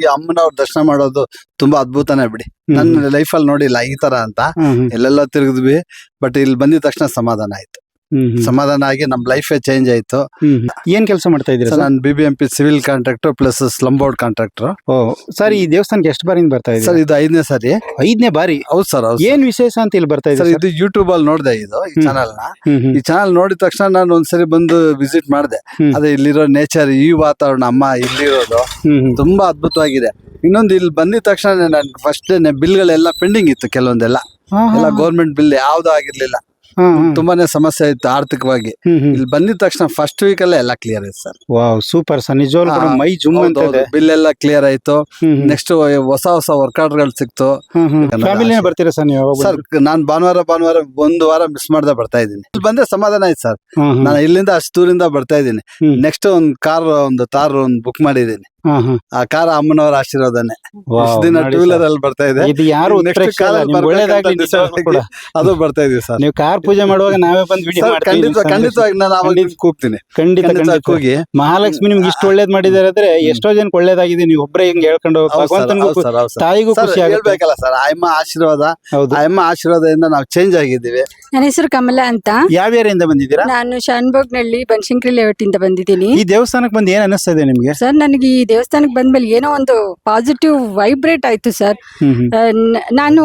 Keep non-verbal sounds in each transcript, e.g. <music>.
ಈ ಅಮ್ಮನವ್ರ ದರ್ಶನ ಮಾಡೋದು ತುಂಬಾ ಅದ್ಭುತನೇ ಬಿಡಿ. ನನ್ನ ಲೈಫ್ ಅಲ್ಲಿ ನೋಡಿಲ್ಲ ಈ ತರ ಅಂತ. ಎಲ್ಲೆಲ್ಲ ತಿರುಗಿದ್ವಿ ಬಟ್ ಇಲ್ಲಿ ಬಂದಿದ ತಕ್ಷಣ ಸಮಾಧಾನ ಆಯ್ತು. ಸಮಾಧಾನ ಆಗಿ ನಮ್ ಲೈಫ್ ಚೇಂಜ್ ಆಯ್ತು. ಏನ್ ಕೆಲಸ ಮಾಡ್ತಾ ಇದ್ದೀರಾ ಸರ್ ನಾನು B B M P civil contractor plus slum board contractor ಓ ಸರ್ ಈ ದೇವಸ್ಥಾನಕ್ಕೆ ಎಷ್ಟು ಬಾರಿ ಬರ್ತಾ ಸರ್ ಇದ್ದೀರಾ ಇದು ಐದನೇ ಸಾರಿ. ಐದನೇ ಬಾರಿ? ಹೌದು ಸರ್ ಹೌದು ಏನ್ ವಿಶೇಷ ಅಂತ ಇಲ್ಲಿ ಬರ್ತಾ ಸರ್ ಇದ್ದೀರಾ ಇದು ಯೂಟ್ಯೂಬ್ ಅಲ್ಲಿ ನೋಡ್ದೆ ಇದು ಈ ಹ್ಮ್. ಚಾನಲ್ನ. ಈ ಚಾನಲ್ ನೋಡಿದ ತಕ್ಷಣ ನಾನು ಒಂದ್ಸರಿ ಬಂದು ವಿಸಿಟ್ ಮಾಡಿದೆ. ಹ್ಮ್. ಅದೇ ಇಲ್ಲಿರೋ ನೇಚರ್ ಈ ವಾತಾವರಣ ಅಮ್ಮ ಇಲ್ಲಿರೋದು. ತುಂಬಾ ಅದ್ಭುತವಾಗಿದೆ. ಇನ್ನೊಂದು ಇಲ್ಲಿ ಬಂದಿದ ತಕ್ಷಣ ನನ್ ಫಸ್ಟ್ ಬಿಲ್ಗಳೆಲ್ಲ ಪೆಂಡಿಂಗ್ ಇತ್ತು ಕೆಲವೊಂದೆಲ್ಲ. ಎಲ್ಲ ಗೌರ್ಮೆಂಟ್ ಬಿಲ್ ಯಾವ್ದು ಆಗಿರ್ಲಿಲ್ಲ. ತುಂಬಾನೇ ಸಮಸ್ಯೆ ಇತ್ತು ಆರ್ಥಿಕವಾಗಿ. ಇಲ್ಲಿ ಬಂದಿದ ತಕ್ಷಣ ಫಸ್ಟ್ ವೀಕ್ ಅಲ್ಲೇ ಎಲ್ಲ ಕ್ಲಿಯರ್ ಆಯ್ತು ಸರ್ ವಾವ್ ಸೂಪರ್ ಸರ್ ನಿಜವಾಗ್ಲೂ ಮೈ ಜುಮ್ ಅಂತ ಇದೆ ಬಿಲ್ ಎಲ್ಲ ಕ್ಲಿಯರ್ ಆಯ್ತು. ನೆಕ್ಸ್ಟ್ ಹೊಸ ಹೊಸ ವರ್ಕ್ಗಳು ಸಿಕ್ತು. ಫ್ಯಾಮಿಲಿನೇ. ಬರ್ತೀರಾ ಸರ್ ನೀವು ಸರ್ ನಾನು ಭಾನುವಾರ ಭಾನುವಾರ ಒಂದು ವಾರ ಮಿಸ್ ಮಾಡ್ದೆ ಬರ್ತಾ ಇದ್ದೀನಿ ಇಲ್ಲಿ ಬಂದ್ರೆ ಸಮಾಧಾನ ಆಯ್ತು ಸರ್. ನಾನು ಇಲ್ಲಿಂದ ಅಷ್ಟು ದೂರಿಂದ ಬರ್ತಾ ಇದ್ದೀನಿ ನೆಕ್ಸ್ಟ್ ಒಂದು ಕಾರ್ ಒಂದು ತಾರ್ ಒಂದು ಬುಕ್ ಮಾಡಿದ್ದೀನಿ ಹಾ. ಆ ಕಾರ ಅಮ್ಮನವರ ಆಶೀರ್ವಾದನೆ. ಇಷ್ಟು ದಿನ ಟೂ ವೀಲರ್ ಅಲ್ಲಿ ಬರ್ತಾ ಇದೆ. ಇದು ಯಾರು ನೆಕ್ಸ್ಟ್ ಅದು ಬರ್ತಾ ಇದೀವಿ ಸರ್. ನೀವು ಕಾರ್ ಪೂಜೆ ಮಾಡುವಾಗ ನಾವೇ ಬಂದು ವಿಡಿಯೋ ಖಂಡಿತ ಖಂಡಿತವಾಗಿ ನಾನು ಅವಾಗ. ಕೂಗ್ತೀನಿ. ಖಂಡಿತ ಖಂಡಿತ ಕೂಗಿ. ಮಹಾಲಕ್ಷ್ಮಿ ನಿಮ್ಗೆ ಇಷ್ಟು ಒಳ್ಳೇದ್ ಮಾಡಿದಾರೆ ಅಂದ್ರೆ ಎಷ್ಟೋ ಜನಕ್ಕೆ ಒಳ್ಳೇದಾಗಿದೆ ನೀವು ಒಬ್ಬರೇ ಹಿಂಗ್ ಹೇಳ್ಕೊಂಡು ಹೋಗ್ತಾರೆ ಭಗವಂತನಿಗೂ. ತಾಯಿಗೂ ಖುಷಿ ಹೇಳ್ಬೇಕಲ್ಲ ಸರ್ ಅಮ್ಮ ಆಶೀರ್ವಾದ ಅಮ್ಮ ಆಯಮ್ಮ ಆಶೀರ್ವಾದದಿಂದ ನಾವು ಚೇಂಜ್ ಆಗಿದ್ದೀವಿ. ನನ್ನ ಹೆಸರು ಕಮಲ ಅಂತ. ಯಾವ ಏರಿಯಿಂದ ಬಂದಿದ್ದೀರಾ? ನಾನು ಶಾನ್ಭೋಗ್ನಳ್ಳಿ ಬನಶಂಕರಿ ಲೇಔಟ್ ಇಂದ ಬಂದಿದ್ದೀನಿ. ಈ ದೇವಸ್ಥಾನಕ್ಕೆ ಬಂದು ಏನ್ ಅನಿಸ್ತಾ ಇದೆ ನಿಮ್ಗೆ? ಸರ್ ನನಗೆ ಈ ದೇವಸ್ಥಾನಕ್ಕೆ ಬಂದ್ಮೇಲೆ ಏನೋ ಒಂದು ಪಾಸಿಟಿವ್ ವೈಬ್ರೇಟ್ ಆಯ್ತು ಸರ್ ನಾನು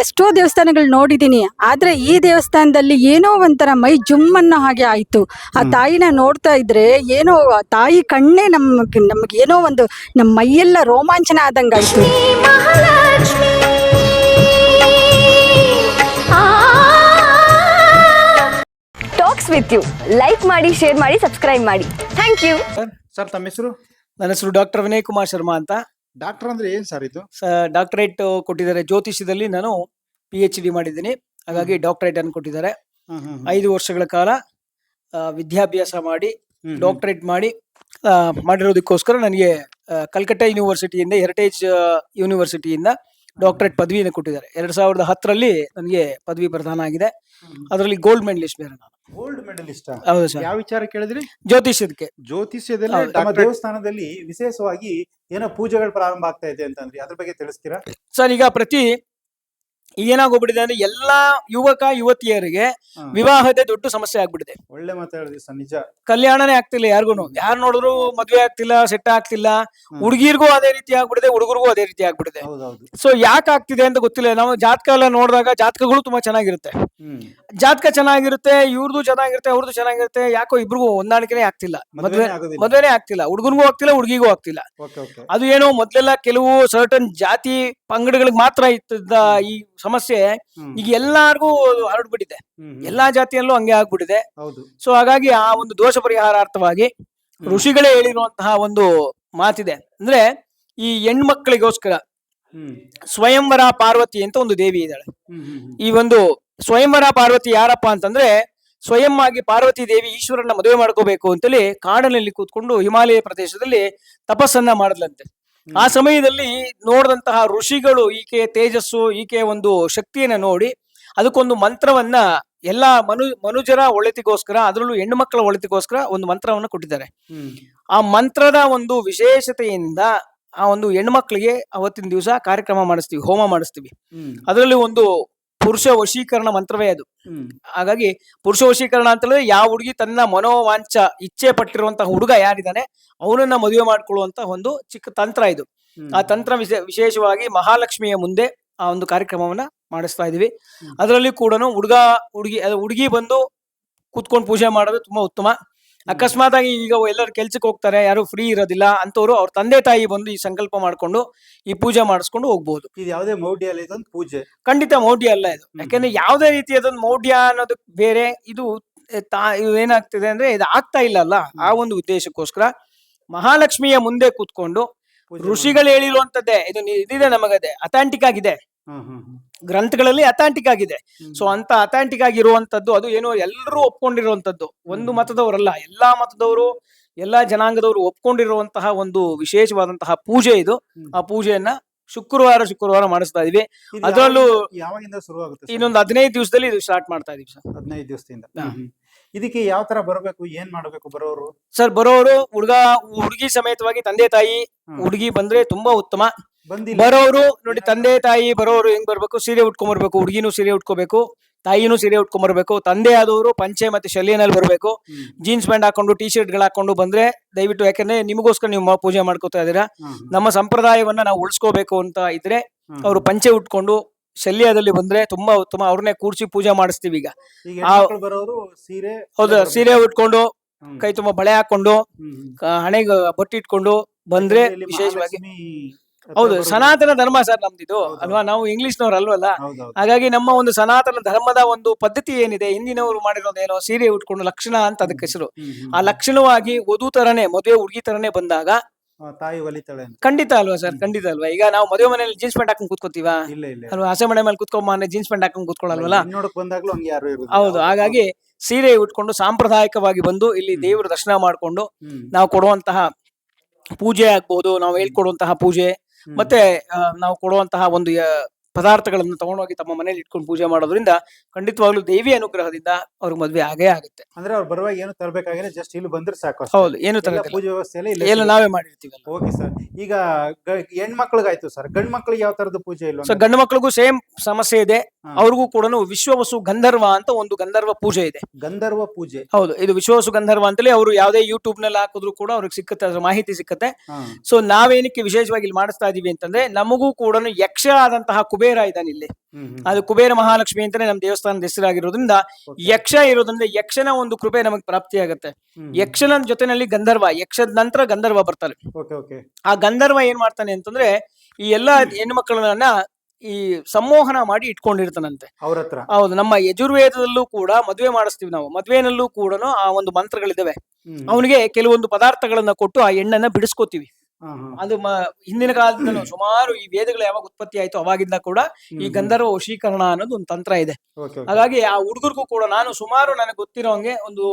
ಎಷ್ಟೋ ದೇವಸ್ಥಾನಗಳು ನೋಡಿದ್ದೀನಿ ಆದ್ರೆ ಈ ದೇವಸ್ಥಾನದಲ್ಲಿ ಏನೋ ಒಂಥರ ಮೈ ಜುಮ್ ಅನ್ನೋ ಹಾಗೆ ಆಯ್ತು. ಆ ತಾಯಿನ ನೋಡ್ತಾ ಇದ್ರೆ ಏನೋ ಆ ತಾಯಿ ಕಣ್ಣೇ ನಮ್ಗೆ ನಮ್ಗೆ ಏನೋ ಒಂದು ನಮ್ಮ ಮೈಯೆಲ್ಲ ರೋಮಾಂಚನ ಆದಂಗಾಯ್ತು ಟಾಕ್ಸ್ ವಿತ್ ಯು ಲೈಕ್ ಮಾಡಿ ಶೇರ್ ಮಾಡಿ ಸಬ್ಸ್ಕ್ರೈಬ್ ಮಾಡಿ. ಥ್ಯಾಂಕ್ ಯು ಸರ್ ತಮ್ಮ ಹೆಸರು? ನನ್ನ ಹೆಸರು ಡಾಕ್ಟರ್ ವಿನಯ್ ಕುಮಾರ್ ಶರ್ಮಾ ಅಂತ. ಡಾಕ್ಟರ್ ಅಂದ್ರೆ ಏನ್ ಸರ್ ಇದು? ಡಾಕ್ಟರೇಟ್ ಕೊಟ್ಟಿದ್ದಾರೆ ಜ್ಯೋತಿಷ್ಯದಲ್ಲಿ ನಾನು ಪಿ ಎಚ್ ಡಿ ಮಾಡಿದ್ದೀನಿ. ಹಾಗಾಗಿ ಡಾಕ್ಟರೇಟ್ ಅನ್ನು ಕೊಟ್ಟಿದ್ದಾರೆ. ಐದು ವರ್ಷಗಳ ಕಾಲ ಆ, ವಿದ್ಯಾಭ್ಯಾಸ ಮಾಡಿ ಡಾಕ್ಟರೇಟ್ ಮಾಡಿ ಆ, ಮಾಡಿರೋದಕ್ಕೋಸ್ಕರ ನನಗೆ ಆ, ಕಲ್ಕಟ್ಟ ಯೂನಿವರ್ಸಿಟಿಯಿಂದ ಹೆರಿಟೇಜ್ ಯೂನಿವರ್ಸಿಟಿಯಿಂದ ಡಾಕ್ಟರೇಟ್ ಪದವಿಯನ್ನು ಕೊಟ್ಟಿದ್ದಾರೆ. ಎರಡ್ ಸಾವಿರದ ಹತ್ತರಲ್ಲಿ ನನಗೆ ಪದವಿ ಪ್ರದಾನ ಆಗಿದೆ. ಅದರಲ್ಲಿ ಗೋಲ್ಡ್ ಮೆಡಲಿಸ್ಟ್ ಬೇರೆ ನಾನು. ಗೋಲ್ಡ್ ಮೆಡಲಿಸ್ಟ್ ಹೌದು ಸರ್. ಯಾವ ವಿಚಾರ ಕೇಳಿದ್ರಿ? ಜ್ಯೋತಿಷ್ಯದಕ್ಕೆ ಜ್ಯೋತಿಷ್ಯದಲ್ಲಿ ನಮ್ಮ ದೇವಸ್ಥಾನದಲ್ಲಿ ವಿಶೇಷವಾಗಿ ಏನೋ ಪೂಜೆಗಳು ಪ್ರಾರಂಭ ಆಗ್ತಾ ಇದೆ ಅಂತಂದ್ರಿ. ಅದ್ರ ಬಗ್ಗೆ ತಿಳಿಸ್ತೀರಾ? ಸರ್ ಈಗ ಪ್ರತಿ ಏನಾಗೋಗ್ಬಿಟ್ಟಿದೆ ಅಂದ್ರೆ ಎಲ್ಲಾ ಯುವಕ ಯುವತಿಯರಿಗೆ ವಿವಾಹದ ದೊಡ್ಡ ಸಮಸ್ಯೆ ಆಗ್ಬಿಟ್ಟಿದೆ. ಒಳ್ಳೆ ಮಾತಾಡಿದ್ರಿ ಸರ್ ನಿಜ. ಕಲ್ಯಾಣನೇ ಆಗ್ತಿಲ್ಲ ಯಾರಿಗೂ ಯಾರು ನೋಡಿದ್ರು ಮದ್ವೆ ಆಗ್ತಿಲ್ಲ ಸೆಟ್ ಆಗ್ತಿಲ್ಲ. ಹುಡುಗಿರ್ಗೂ ಅದೇ ರೀತಿ ಆಗ್ಬಿಟ್ಟಿದೆ ಹುಡುಗರಿಗೂ ಅದೇ ರೀತಿ ಆಗ್ಬಿಟ್ಟಿದೆ. ಹೌದೌದು. ಸೊ ಯಾಕೆ ಆಗ್ತಿದೆ ಅಂತ ಗೊತ್ತಿಲ್ಲ. ನಾವು ಜಾತಕ ಎಲ್ಲ ನೋಡಿದಾಗ ಜಾತಕಗಳು ತುಂಬಾ ಚೆನ್ನಾಗಿರುತ್ತೆ. ಜಾತಕ ಚೆನ್ನಾಗಿರುತ್ತೆ ಇವ್ರದ್ದು ಚೆನ್ನಾಗಿರುತ್ತೆ ಅವ್ರದ್ದು ಚೆನ್ನಾಗಿರುತ್ತೆ ಯಾಕೋ ಇಬ್ರಿಗೂ ಹೊಂದಾಣಿಕೆನೇ ಆಗ್ತಿಲ್ಲ. ಮದ್ವೆ ಮದ್ವೆನೇ ಆಗ್ತಿಲ್ಲ. ಹುಡುಗನಿಗೂ ಆಗ್ತಿಲ್ಲ ಹುಡುಗಿಗೂ ಆಗ್ತಿಲ್ಲ. ಅದು ಏನೋ ಮೊದ್ಲೆಲ್ಲ ಕೆಲವು ಸರ್ಟನ್ ಜಾತಿ ಪಂಗಡಗಳಿಗೆ ಮಾತ್ರ ಇತ್ತಿದ್ದ ಈ ಸಮಸ್ಯೆ ಈಗ ಎಲ್ಲಾರ್ಗೂ ಹರಡ್ಬಿಟ್ಟಿದೆ. ಎಲ್ಲಾ ಜಾತಿಯಲ್ಲೂ ಹಂಗೆ ಆಗ್ಬಿಟ್ಟಿದೆ. ಸೊ ಹಾಗಾಗಿ ಆ ಒಂದು ದೋಷ ಪರಿಹಾರಾರ್ಥವಾಗಿ ಋಷಿಗಳೇ ಹೇಳಿರುವಂತಹ ಒಂದು ಮಾತಿದೆ. ಅಂದ್ರೆ ಈ ಹೆಣ್ಮಕ್ಳಿಗೋಸ್ಕರ ಸ್ವಯಂವರ ಪಾರ್ವತಿ ಅಂತ ಒಂದು ದೇವಿ ಇದ್ದಾಳೆ. ಈ ಒಂದು ಸ್ವಯಂವರ ಪಾರ್ವತಿ ಯಾರಪ್ಪ ಅಂತಂದ್ರೆ ಸ್ವಯಂ ಆಗಿ ಪಾರ್ವತಿ ದೇವಿ ಈಶ್ವರನ ಮದುವೆ ಮಾಡ್ಕೋಬೇಕು ಅಂತೇಳಿ ಕಾಡಿನಲ್ಲಿ ಕೂತ್ಕೊಂಡು ಹಿಮಾಲಯ ಪ್ರದೇಶದಲ್ಲಿ ತಪಸ್ಸನ್ನ ಮಾಡಲಂತೆ ಆ ಸಮಯದಲ್ಲಿ ನೋಡಿದಂತಹ ಋಷಿಗಳು ಈಕೆ ತೇಜಸ್ಸು ಈಕೆ ಒಂದು ಶಕ್ತಿಯನ್ನ ನೋಡಿ ಅದಕ್ಕೊಂದು ಮಂತ್ರವನ್ನ ಎಲ್ಲಾ ಮನು ಮನುಜರ ಒಳಿತಿಗೋಸ್ಕರ ಅದರಲ್ಲೂ ಹೆಣ್ಣು ಮಕ್ಕಳ ಒಳಿತಿಗೋಸ್ಕರ ಒಂದು ಮಂತ್ರವನ್ನ ಕೊಟ್ಟಿದ್ದಾರೆ. ಆ ಮಂತ್ರದ ಒಂದು ವಿಶೇಷತೆಯಿಂದ ಆ ಒಂದು ಹೆಣ್ಮಕ್ಳಿಗೆ ಅವತ್ತಿನ ದಿವಸ ಕಾರ್ಯಕ್ರಮ ಮಾಡಿಸ್ತೀವಿ ಹೋಮ ಮಾಡಿಸ್ತೀವಿ. ಅದರಲ್ಲಿ ಒಂದು ಪುರುಷ ವಶೀಕರಣ ಮಂತ್ರವೇ ಅದು. ಹಾಗಾಗಿ ಪುರುಷ ವಶೀಕರಣ ಅಂತ ಹೇಳಿದ್ರೆ ಯಾವ ಹುಡುಗಿ ತನ್ನ ಮನೋವಾಂಚ ಇಚ್ಛೆ ಪಟ್ಟಿರುವಂತಹ ಹುಡುಗ ಯಾರಿದ್ದಾನೆ ಅವನನ್ನ ಮದುವೆ ಮಾಡ್ಕೊಳ್ಳುವಂತ ಒಂದು ಚಿಕ್ಕ ತಂತ್ರ ಇದು. ಆ ತಂತ್ರ ವಿಶೇ ವಿಶೇಷವಾಗಿ ಮಹಾಲಕ್ಷ್ಮಿಯ ಮುಂದೆ ಆ ಒಂದು ಕಾರ್ಯಕ್ರಮವನ್ನ ಮಾಡಿಸ್ತಾ ಇದೀವಿ ಅದರಲ್ಲಿ ಕೂಡ ಹುಡುಗ ಹುಡುಗಿ ಹುಡುಗಿ ಬಂದು ಕೂತ್ಕೊಂಡು ಪೂಜೆ ಮಾಡೋದು ತುಂಬಾ ಉತ್ತಮ. ಅಕಸ್ಮಾತ್ ಆಗಿ ಈಗ ಎಲ್ಲರೂ ಕೆಲ್ಸಕ್ಕೆ ಹೋಗ್ತಾರೆ ಯಾರು ಫ್ರೀ ಇರೋದಿಲ್ಲ ಅಂತವ್ರು ಅವ್ರ ತಂದೆ ತಾಯಿ ಬಂದು ಈ ಸಂಕಲ್ಪ ಮಾಡ್ಕೊಂಡು ಈ ಪೂಜೆ ಮಾಡಿಸ್ಕೊಂಡು ಹೋಗ್ಬೋದು. ಇದು ಯಾವುದೇ ಮೌಢ್ಯ ಅಲ್ಲ ಇದೊಂದು ಪೂಜೆ. ಖಂಡಿತ ಮೌಢ್ಯ ಅಲ್ಲ ಇದು. ಯಾಕಂದ್ರೆ ಯಾವುದೇ ರೀತಿಯಾದ ಮೌಢ್ಯ ಅನ್ನೋದು ಬೇರೆ ಇದು ತಾ ಇದು ಏನಾಗ್ತಿದೆ ಅಂದ್ರೆ ಇದು ಆಗ್ತಾ ಇಲ್ಲ ಅಲ್ಲ. ಆ ಒಂದು ಉದ್ದೇಶಕ್ಕೋಸ್ಕರ ಮಹಾಲಕ್ಷ್ಮಿಯ ಮುಂದೆ ಕೂತ್ಕೊಂಡು ಋಷಿಗಳು ಹೇಳಿರುವಂತದ್ದೇ ಇದು ಇದಿದೆ ನಮಗದೆ ಅಥೆಂಟಿಕ್ ಆಗಿದೆ. ಗ್ರಂಥಗಳಲ್ಲಿ ಅಥಾಂಟಿಕ್ ಆಗಿದೆ. ಸೊ ಅಂತ ಅಥಾಂಟಿಕ್ ಆಗಿರುವಂತದ್ದು ಅದು ಏನು ಎಲ್ಲರೂ ಒಪ್ಕೊಂಡಿರುವಂತದ್ದು ಒಂದು ಮತದವರಲ್ಲ ಎಲ್ಲಾ ಮತದವರು ಎಲ್ಲಾ ಜನಾಂಗದವರು ಒಪ್ಕೊಂಡಿರುವಂತಹ ಒಂದು ವಿಶೇಷವಾದಂತಹ ಪೂಜೆ ಇದು. ಆ ಪೂಜೆಯನ್ನ ಶುಕ್ರವಾರ ಶುಕ್ರವಾರ ಮಾಡಿಸ್ತಾ ಇದೀವಿ. ಅದರಲ್ಲೂ ಯಾವಾಗಿಂದ- ಶುರು ಆಗುತ್ತೆ ಇನ್ನೊಂದು ಹದಿನೈದು ದಿವಸದಲ್ಲಿ ಇದು ಸ್ಟಾರ್ಟ್ ಮಾಡ್ತಾ ಇದೀವಿ ಸರ್. ಹದಿನೈದು ದಿವಸದಿಂದ. ಇದಕ್ಕೆ ಯಾವ ತರ ಬರಬೇಕು ಏನ್ ಮಾಡಬೇಕು ಬರೋರು? ಸರ್ ಬರೋರು ಹುಡುಗ ಹುಡುಗಿ ಸಮೇತವಾಗಿ ತಂದೆ ತಾಯಿ ಹುಡುಗಿ ಬಂದ್ರೆ ತುಂಬಾ ಉತ್ತಮ. ಬರೋರು ನೋಡಿ ತಂದೆ ತಾಯಿ ಬರೋರು ಹೆಂಗ್ ಬರ್ಬೇಕು? ಸೀರೆ ಉಟ್ಕೊಂಡ್ಬರ್ಬೇಕು ಹುಡುಗಿನೂ ಸೀರೆ ಉಟ್ಕೋಬೇಕು ತಾಯಿನೂ ಸೀರೆ ಉಟ್ಕೊಂಡ್ಬರ್ಬೇಕು ತಂದೆ ಆದವರು ಪಂಚೆ ಮತ್ತೆ ಶಲ್ಯನಲ್ಲಿ ಬರಬೇಕು. ಜೀನ್ಸ್ ಪ್ಯಾಂಟ್ ಹಾಕೊಂಡು ಟಿ ಶರ್ಟ್ಗಳು ಹಾಕೊಂಡು ಬಂದ್ರೆ ದಯವಿಟ್ಟು ಯಾಕಂದ್ರೆ ನಿಮಗೋಸ್ಕರ ನೀವು ಪೂಜೆ ಮಾಡ್ಕೋತಾ ಇದೀರಾ ನಮ್ಮ ಸಂಪ್ರದಾಯವನ್ನ ನಾವು ಉಳಿಸ್ಕೋಬೇಕು ಅಂತ ಇದ್ರೆ. ಅವರು ಪಂಚೆ ಉಟ್ಕೊಂಡು ಶಲ್ಯದಲ್ಲಿ ಬಂದ್ರೆ ತುಂಬಾ ಉತ್ತಮ. ಅವ್ರನ್ನೇ ಕೂರ್ಸಿ ಪೂಜೆ ಮಾಡಿಸ್ತೀವಿ ಈಗ. ಸೀರೆ ಹೌದು ಸೀರೆ ಉಟ್ಕೊಂಡು ಕೈ ತುಂಬಾ ಬಳೆ ಹಾಕೊಂಡು ಹಣೆಗೆ ಬಟ್ಟಿ ಇಟ್ಕೊಂಡು ಬಂದ್ರೆ ವಿಶೇಷವಾಗಿ ಹೌದು ಸನಾತನ ಧರ್ಮ ಸರ್ ನಮ್ದಿದು. ಅಲ್ವಾ? ನಾವು ಇಂಗ್ಲಿಷ್ನವ್ರು ಅಲ್ವಲ್ಲ. ಹಾಗಾಗಿ ನಮ್ಮ ಒಂದು ಸನಾತನ ಧರ್ಮದ ಒಂದು ಪದ್ಧತಿ ಏನಿದೆ ಹಿಂದಿನವರು ಮಾಡಿರೋದೇನೋ ಸೀರೆ ಉಟ್ಕೊಂಡು ಲಕ್ಷಣ ಅಂತ ಅದಕ್ಕೆ ಹೆಸರು. ಆ ಲಕ್ಷಣವಾಗಿ ವಧು ತರನೇ ಮದುವೆ ಹುಡುಗಿ ತರನೇ ಬಂದಾಗ ತಾಯಿ ಒಲಿತಾಳೆ ಖಂಡಿತ ಅಲ್ವಾ ಸರ್? ಖಂಡಿತ ಅಲ್ವಾ? ಈಗ ನಾವು ಮದುವೆ ಮನೆಯಲ್ಲಿ ಜೀನ್ಸ್ ಪ್ಯಾಂಟ್ ಹಾಕೊಂಡು ಕೂತ್ಕೋತೀವ? ಇಲ್ಲ ಇಲ್ಲ ಅಲ್ವಾ? ಹಸೆ ಮನೆ ಮೇಲೆ ಕೂತ್ಕೊಂಡ್ ಮನೆ ಜೀನ್ಸ್ ಪ್ಯಾಂಟ್ ಹಾಕೊಂಡು ಕೂತ್ಕೊಳ್ಳಲ್ವಲ್ಲ? ನೋಡಕ್ ಬಂದಾಗ್ಲೂ ಹಂಗೆ ಯಾರು ಇರುದಿಲ್ಲ. ಹೌದು ಹಾಗಾಗಿ ಸೀರೆ ಉಟ್ಕೊಂಡು ಸಾಂಪ್ರದಾಯಿಕವಾಗಿ ಬಂದು ಇಲ್ಲಿ ದೇವರ ದರ್ಶನ ಮಾಡ್ಕೊಂಡು. ನಾವು ಕೊಡುವಂತಹ ಪೂಜೆ ಆಗ್ಬಹುದು ನಾವು ಹೇಳ್ಕೊಡುವಂತಹ ಪೂಜೆ. ಮತ್ತೆ ನಾವು ಕೊಡುವಂತಹ ಒಂದು ಪದಾರ್ಥಗಳನ್ನು ತಗೊಂಡೋಗಿ ತಮ್ಮ ಮನೇಲಿ ಇಟ್ಕೊಂಡು ಪೂಜೆ ಮಾಡೋದ್ರಿಂದ ಖಂಡಿತವಾಗ್ಲೂ ದೇವಿ ಅನುಗ್ರಹದಿಂದ ಅವ್ರಿಗೆ ಮದ್ವೆ ಆಗೇ ಆಗುತ್ತೆ. ಅಂದ್ರೆ ಅವ್ರು ಬರುವಾಗ ಏನು ತರಬೇಕಾಗಿಲ್ಲ ಜಸ್ಟ್ ಇಲ್ಲಿ ಬಂದ್ರೆ ಸಾಕು ಹೌದು ಏನು ಪೂಜೆ ವ್ಯವಸ್ಥೆ ಎಲ್ಲ ನಾವೇ ಮಾಡಿರ್ತೀವಿ ಓಕೆ ಸರ್ ಈಗ ಹೆಣ್ಮಕ್ಳಿಗಾಯ್ತು ಸರ್ ಗಂಡ್ ಮಕ್ಳಿಗೆ ಯಾವ ತರದ ಪೂಜೆ ಇಲ್ಲ ಸರ್ ಗಂಡು ಮಕ್ಳಿಗೂ ಸೇಮ್ ಸಮಸ್ಯೆ ಇದೆ. ಅವ್ರಿಗೂ ಕೂಡ ವಿಶ್ವವಸು ಗಂಧರ್ವ ಅಂತ ಒಂದು ಗಂಧರ್ವ ಪೂಜೆ ಇದೆ. ಗಂಧರ್ವ ಪೂಜೆ. ಹೌದು ಇದು ವಿಶ್ವವಸು ಗಂಧರ್ವ ಅಂತಲೇ ಅವರು ಯಾವುದೇ ಯೂಟ್ಯೂಬ್ನಲ್ಲಿ ಹಾಕಿದ್ರು ಕೂಡ ಅವ್ರಿಗೆ ಸಿಕ್ಕತ್ತೆ ಅದ್ರ ಮಾಹಿತಿ ಸಿಕ್ಕತ್ತೆ. ಸೊ ನಾವೇನಕ್ಕೆ ವಿಶೇಷವಾಗಿ ಇಲ್ಲಿ ಮಾಡಿಸ್ತಾ ಇದೀವಿ ಅಂತಂದ್ರೆ ನಮಗೂ ಕೂಡ ಯಕ್ಷ ಆದಂತಹ ಕುಬೇರ ಇದ್ದಾನೆ ಇಲ್ಲಿ. ಅದು ಕುಬೇರ ಮಹಾಲಕ್ಷ್ಮಿ ಅಂತಾನೆ ನಮ್ಮ ದೇವಸ್ಥಾನದ ಹೆಸರಾಗಿರೋದ್ರಿಂದ. ಯಕ್ಷ ಇರೋದ್ರಿಂದ ಯಕ್ಷನ ಒಂದು ಕೃಪೆ ನಮಗೆ ಪ್ರಾಪ್ತಿ ಆಗುತ್ತೆ. ಯಕ್ಷನ ಜೊತೆನಲ್ಲಿ ಗಂಧರ್ವ ಯಕ್ಷದ ನಂತರ ಗಂಧರ್ವ ಬರ್ತಾರೆ ಆ ಗಂಧರ್ವ ಏನ್ ಮಾಡ್ತಾನೆ ಅಂತಂದ್ರೆ ಈ ಎಲ್ಲಾ ಹೆಣ್ಣು ಮಕ್ಕಳನ್ನ ಈ ಸಂಮೋಹನ ಮಾಡಿ ಇಟ್ಕೊಂಡಿರ್ತಾನಂತೆ. ಅವ್ರ ಹತ್ರ. ಹೌದು ನಮ್ಮ ಯಜುರ್ವೇದದಲ್ಲೂ ಕೂಡ ಮದುವೆ ಮಾಡಿಸ್ತೀವಿ ನಾವು. ಮದುವೆನಲ್ಲೂ ಕೂಡ ಆ ಒಂದು ಮಂತ್ರಗಳಿದಾವೆ. ಅವನಿಗೆ ಕೆಲವೊಂದು ಪದಾರ್ಥಗಳನ್ನ ಕೊಟ್ಟು ಆ ಹೆಣ್ಣನ್ನ ಬಿಡಿಸ್ಕೋತೀವಿ. ಅದು ಹಿಂದಿನ ಕಾಲದಿಂದ <clears throat> ಸುಮಾರು ಈ ವೇದಗಳು ಯಾವಾಗ ಉತ್ಪತ್ತಿ ಆಯ್ತು ಅವಾಗಿಂದ ಕೂಡ ಈ. ಗಂಧರ್ವ ವಶೀಕರಣ ಅನ್ನೋದು ಒಂದು ತಂತ್ರ ಇದೆ. ಹಾಗಾಗಿ ಆ ಹುಡುಗರಿಗೂ ಕೂಡ ನಾನು ಸುಮಾರು ನನಗೆ ಗೊತ್ತಿರೋ ಹಂಗೆ ಒಂದು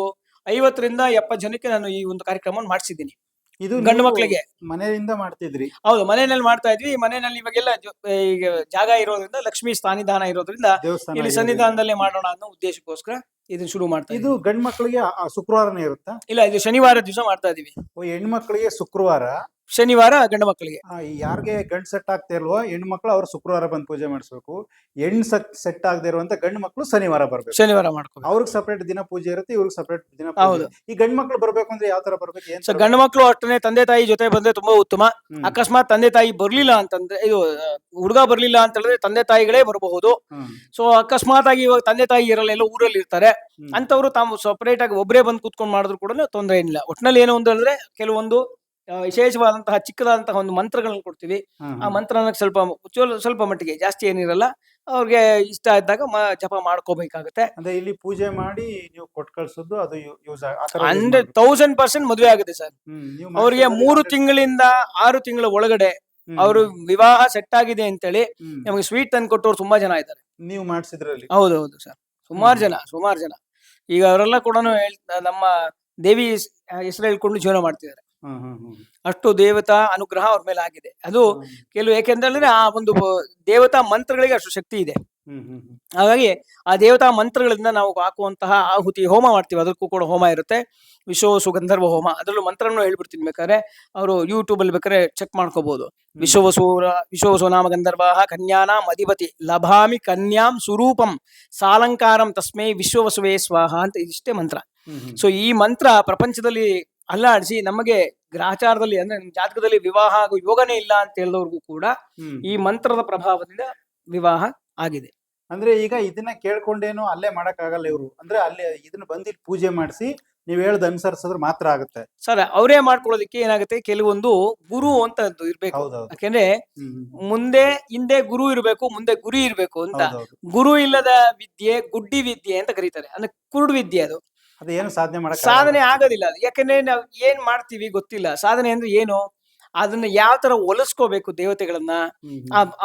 ಐವತ್ತರಿಂದ ಎಪ್ಪತ್ ಜನಕ್ಕೆ ನಾನು ಈ ಒಂದು ಕಾರ್ಯಕ್ರಮವನ್ನು ಮಾಡಿಸಿದ್ದೀನಿ. ಇದು ಗಂಡು ಮಕ್ಕಳಿಗೆ. ಮನೆಯಿಂದ ಮಾಡ್ತಿದ್ರಿ. ಹೌದು ಮನೆಯಲ್ಲಿ ಮಾಡ್ತಾ ಇದ್ವಿ. ಮನೆಯಲ್ಲಿ ಇವಾಗೆಲ್ಲ ಈಗ ಜಾಗ ಇರೋದ್ರಿಂದ ಲಕ್ಷ್ಮಿ ಸ್ಥಾನಿಧಾನ ಇರೋದ್ರಿಂದ ಇಲ್ಲಿ ಸನ್ನಿಧಾನದಲ್ಲಿ ಮಾಡೋಣ ಅನ್ನೋ ಉದ್ದೇಶಕ್ಕೋಸ್ಕರ ಇದನ್ನ ಶುರು ಮಾಡ್ತಾ ಇದು ಗಂಡು ಮಕ್ಕಳಿಗೆ ಶುಕ್ರವಾರನೇ ಇರುತ್ತಾ? ಇಲ್ಲ ಇದು ಶನಿವಾರ ದಿವಸ ಮಾಡ್ತಾ ಇದೀವಿ. ಹೆಣ್ಮಕ್ಳಿಗೆ ಶುಕ್ರವಾರ? ಶನಿವಾರ ಗಂಡು ಮಕ್ಕಳಿಗೆ ಯಾರಿಗೆ ಗಂಡು ಸೆಟ್ ಆಗ್ತಾ ಇಲ್ವೋ ಹೆಣ್ಮಕ್ಳು ಅವ್ರು ಶುಕ್ರವಾರ ಬಂದು ಪೂಜೆ ಮಾಡಿಸ್ಬೇಕು ಹೆಣ್ಣು ಸೆಟ್ ಸೆಟ್ ಆಗದೆ ಇರುವಂತ ಗಂಡು ಮಕ್ಕಳು ಶನಿವಾರ ಬರ್ಬೇಕು ಶನಿವಾರ ಮಾಡ್ಕೋಬೇಕು ಅವ್ರಿಗೆ ಸಪರೇಟ್ ದಿನ ಪೂಜೆ ಇರುತ್ತೆ ಇವ್ರಿಗೆ ಸಪರೇಟ್ ದಿನ ಹೌದು. ಈ ಗಂಡು ಮಕ್ಕಳು ಬರ್ಬೇಕು ಅಂದ್ರೆ ಯಾವ ತರ ಬರ್ಬೇಕು ಏನ್ ಸೊ? ಗಂಡು ಮಕ್ಕಳು ಅಷ್ಟೇ ತಂದೆ ತಾಯಿ ಜೊತೆ ಬಂದ್ರೆ ತುಂಬಾ ಉತ್ತಮ. ಅಕಸ್ಮಾತ್ ತಂದೆ ತಾಯಿ ಬರ್ಲಿಲ್ಲ ಅಂತಂದ್ರೆ ಇದು ಹುಡುಗ ಬರ್ಲಿಲ್ಲ ಅಂತ ಹೇಳಿದ್ರೆ ತಂದೆ ತಾಯಿಗಳೇ ಬರಬಹುದು. ಸೊ ಅಕಸ್ಮಾತ್ ಆಗಿ ಇವಾಗ ತಂದೆ ತಾಯಿ ಇರಲ್ಲ ಎಲ್ಲ ಊರಲ್ಲಿ ಇರ್ತಾರೆ. ಅಂತವ್ರು ತಾವು ಸಪರೇಟ್ ಆಗಿ ಒಬ್ಬರೇ ಬಂದು ಕೂತ್ಕೊಂಡು ಮಾಡಿದ್ರು ಕೂಡ ತೊಂದರೆ ಏನಿಲ್ಲ ಒಟ್ಟಿನಲ್ಲಿ ಏನು ಅಂತ ಹೇಳಿದ್ರೆ ಕೆಲವೊಂದು ವಿಶೇಷವಾದಂತಹ ಚಿಕ್ಕದಾದಂತಹ ಒಂದು ಮಂತ್ರಗಳನ್ನು ಕೊಡ್ತೀವಿ. ಆ. ಮಂತ್ರನ ಸ್ವಲ್ಪ ಚಲೋ- ಸ್ವಲ್ಪ ಮಟ್ಟಿಗೆ ಜಾಸ್ತಿ ಏನಿರಲ್ಲ ಅವ್ರಿಗೆ ಇಷ್ಟ ಇದ್ದಾಗ ಮ- ಜಪ ಮಾಡ್ಕೋಬೇಕಾಗತ್ತೆ. ಅಂದ್ರೆ ಇಲ್ಲಿ ಪೂಜೆ ಮಾಡಿ ನೀವು ಕೊಟ್ಟು ಕಳ್ಸೋದು ಅದು ಯೂಸ್ ಹಂಡ್ರೆಡ್ ತೌಸಂಡ್ ಪರ್ಸೆಂಟ್ ಮದುವೆ ಆಗುತ್ತೆ ಸರ್. ಅವ್ರಿಗೆ ಮೂರು ತಿಂಗಳಿಂದ ಆರು ತಿಂಗಳ ಒಳಗಡೆ ಅವರು ವಿವಾಹ ಸೆಟ್ ಆಗಿದೆ ಅಂತೇಳಿ ನಮಗೆ ಸ್ವೀಟ್ ತಂದು ಕೊಟ್ಟವ್ರು ತುಂಬಾ ಜನ ಇದ್ದಾರೆ. ನೀವು ಮಾಡಿಸಿದ್ರಲ್ಲಿ. ಹೌದು ಹೌದು ಸರ್. ಸುಮಾರು ಜನ ಸುಮಾರು ಜನ. ಈಗ ಅವರೆಲ್ಲ ಕೂಡ ನಮ್ಮ ದೇವಿ ಹೆಸರು ಹೇಳ್ಕೊಂಡು ಜೀವನ ಮಾಡ್ತಿದ್ದಾರೆ. ಅಷ್ಟು ದೇವತಾ ಅನುಗ್ರಹ ಅವ್ರ ಮೇಲೆ ಆಗಿದೆ. ಅದು. ಕೆಲವು ಯಾಕೆಂದ್ರೆ ಆ ಒಂದು ದೇವತಾ ಮಂತ್ರಗಳಿಗೆ ಅಷ್ಟು ಶಕ್ತಿ ಇದೆ. ಹಾಗಾಗಿ ಆ ದೇವತಾ ಮಂತ್ರಗಳಿಂದ ನಾವು ಹಾಕುವಂತಹ ಆಹುತಿ ಹೋಮ ಮಾಡ್ತೀವಿ. ಅದಕ್ಕೂ ಕೂಡ ಹೋಮ ಇರುತ್ತೆ. ವಿಶ್ವ ಸುಗಂಧರ್ವ ಹೋಮ. ಅದರಲ್ಲೂ ಮಂತ್ರನೂ ಹೇಳ್ಬಿಡ್ತೀನಿ ಬೇಕಾದ್ರೆ. ಅವರು ಯೂಟ್ಯೂಬ್ ಅಲ್ಲಿ ಬೇಕಾದ್ರೆ ಚೆಕ್ ಮಾಡ್ಕೋಬಹುದು ವಿಶ್ವವಸೂರ ವಿಶ್ವವಸು ನಾಮ ಗಂಧರ್ವ ಕನ್ಯಾನ ಅಧಿಪತಿ. ಲಭಾಮಿ ಕನ್ಯಾಂ ಸ್ವರೂಪಂ ಸಾಲಂಕಾರಂ ತಸ್ಮೈ ವಿಶ್ವವಸುವೇ ಸ್ವಾಹ ಅಂತ ಇಷ್ಟೇ ಮಂತ್ರ. ಸೊ ಈ ಮಂತ್ರ ಪ್ರಪಂಚದಲ್ಲಿ ಅಲ್ಲಾಡಿಸಿ ನಮಗೆ ಗ್ರಹಚಾರದಲ್ಲಿ ಅಂದ್ರೆ ನಮ್ಮ ಜಾತಕದಲ್ಲಿ ವಿವಾಹ ಆಗೋ ಯೋಗನೇ ಇಲ್ಲ ಅಂತ ಹೇಳಿದವ್ರಿಗೂ ಕೂಡ ಈ ಮಂತ್ರದ ಪ್ರಭಾವದಿಂದ ವಿವಾಹ ಆಗಿದೆ. ಅಂದ್ರೆ ಈಗ ಇದನ್ನ ಕೇಳ್ಕೊಂಡೇನು ಅಲ್ಲೇ ಮಾಡಕ್ ಆಗಲ್ಲ ಇವರು. ಅಂದ್ರೆ ಅಲ್ಲೇ ಇದನ್ನ ಬಂದು ಪೂಜೆ ಮಾಡಿಸಿ ನೀವ್ ಹೇಳ್ದ ಅನುಸರಿಸಿದ್ರೆ ಮಾತ್ರ ಆಗುತ್ತೆ. ಸರ್ ಅವರೇ ಮಾಡ್ಕೊಳ್ಳೋದಕ್ಕೆ ಏನಾಗುತ್ತೆ? ಕೆಲವೊಂದು ಗುರು ಅಂತ ಇರ್ಬೇಕು. ಯಾಕೆಂದ್ರೆ ಮುಂದೆ ಹಿಂದೆ ಗುರು ಇರಬೇಕು ಮುಂದೆ ಗುರಿ ಇರಬೇಕು ಅಂತ. ಗುರು ಇಲ್ಲದ ವಿದ್ಯೆ ಗುಡ್ಡಿ ವಿದ್ಯೆ ಅಂತ ಕರೀತಾರೆ. ಅಂದ್ರೆ ಕುರುಡು ವಿದ್ಯೆ ಅದು. ಅದೇನು ಸಾಧನೆ ಮಾಡಕ್ಕೆ ಸಾಧನೆ ಆಗೋದಿಲ್ಲ. ಅದು ಯಾಕಂದ್ರೆ ನಾವು ಏನ್ ಮಾಡ್ತೀವಿ ಗೊತ್ತಿಲ್ಲ. ಸಾಧನೆ ಅಂದ್ರೆ ಏನು? ಅದನ್ನ ಯಾವ ತರ ಒಲಿಸ್ಕೋಬೇಕು ದೇವತೆಗಳನ್ನ?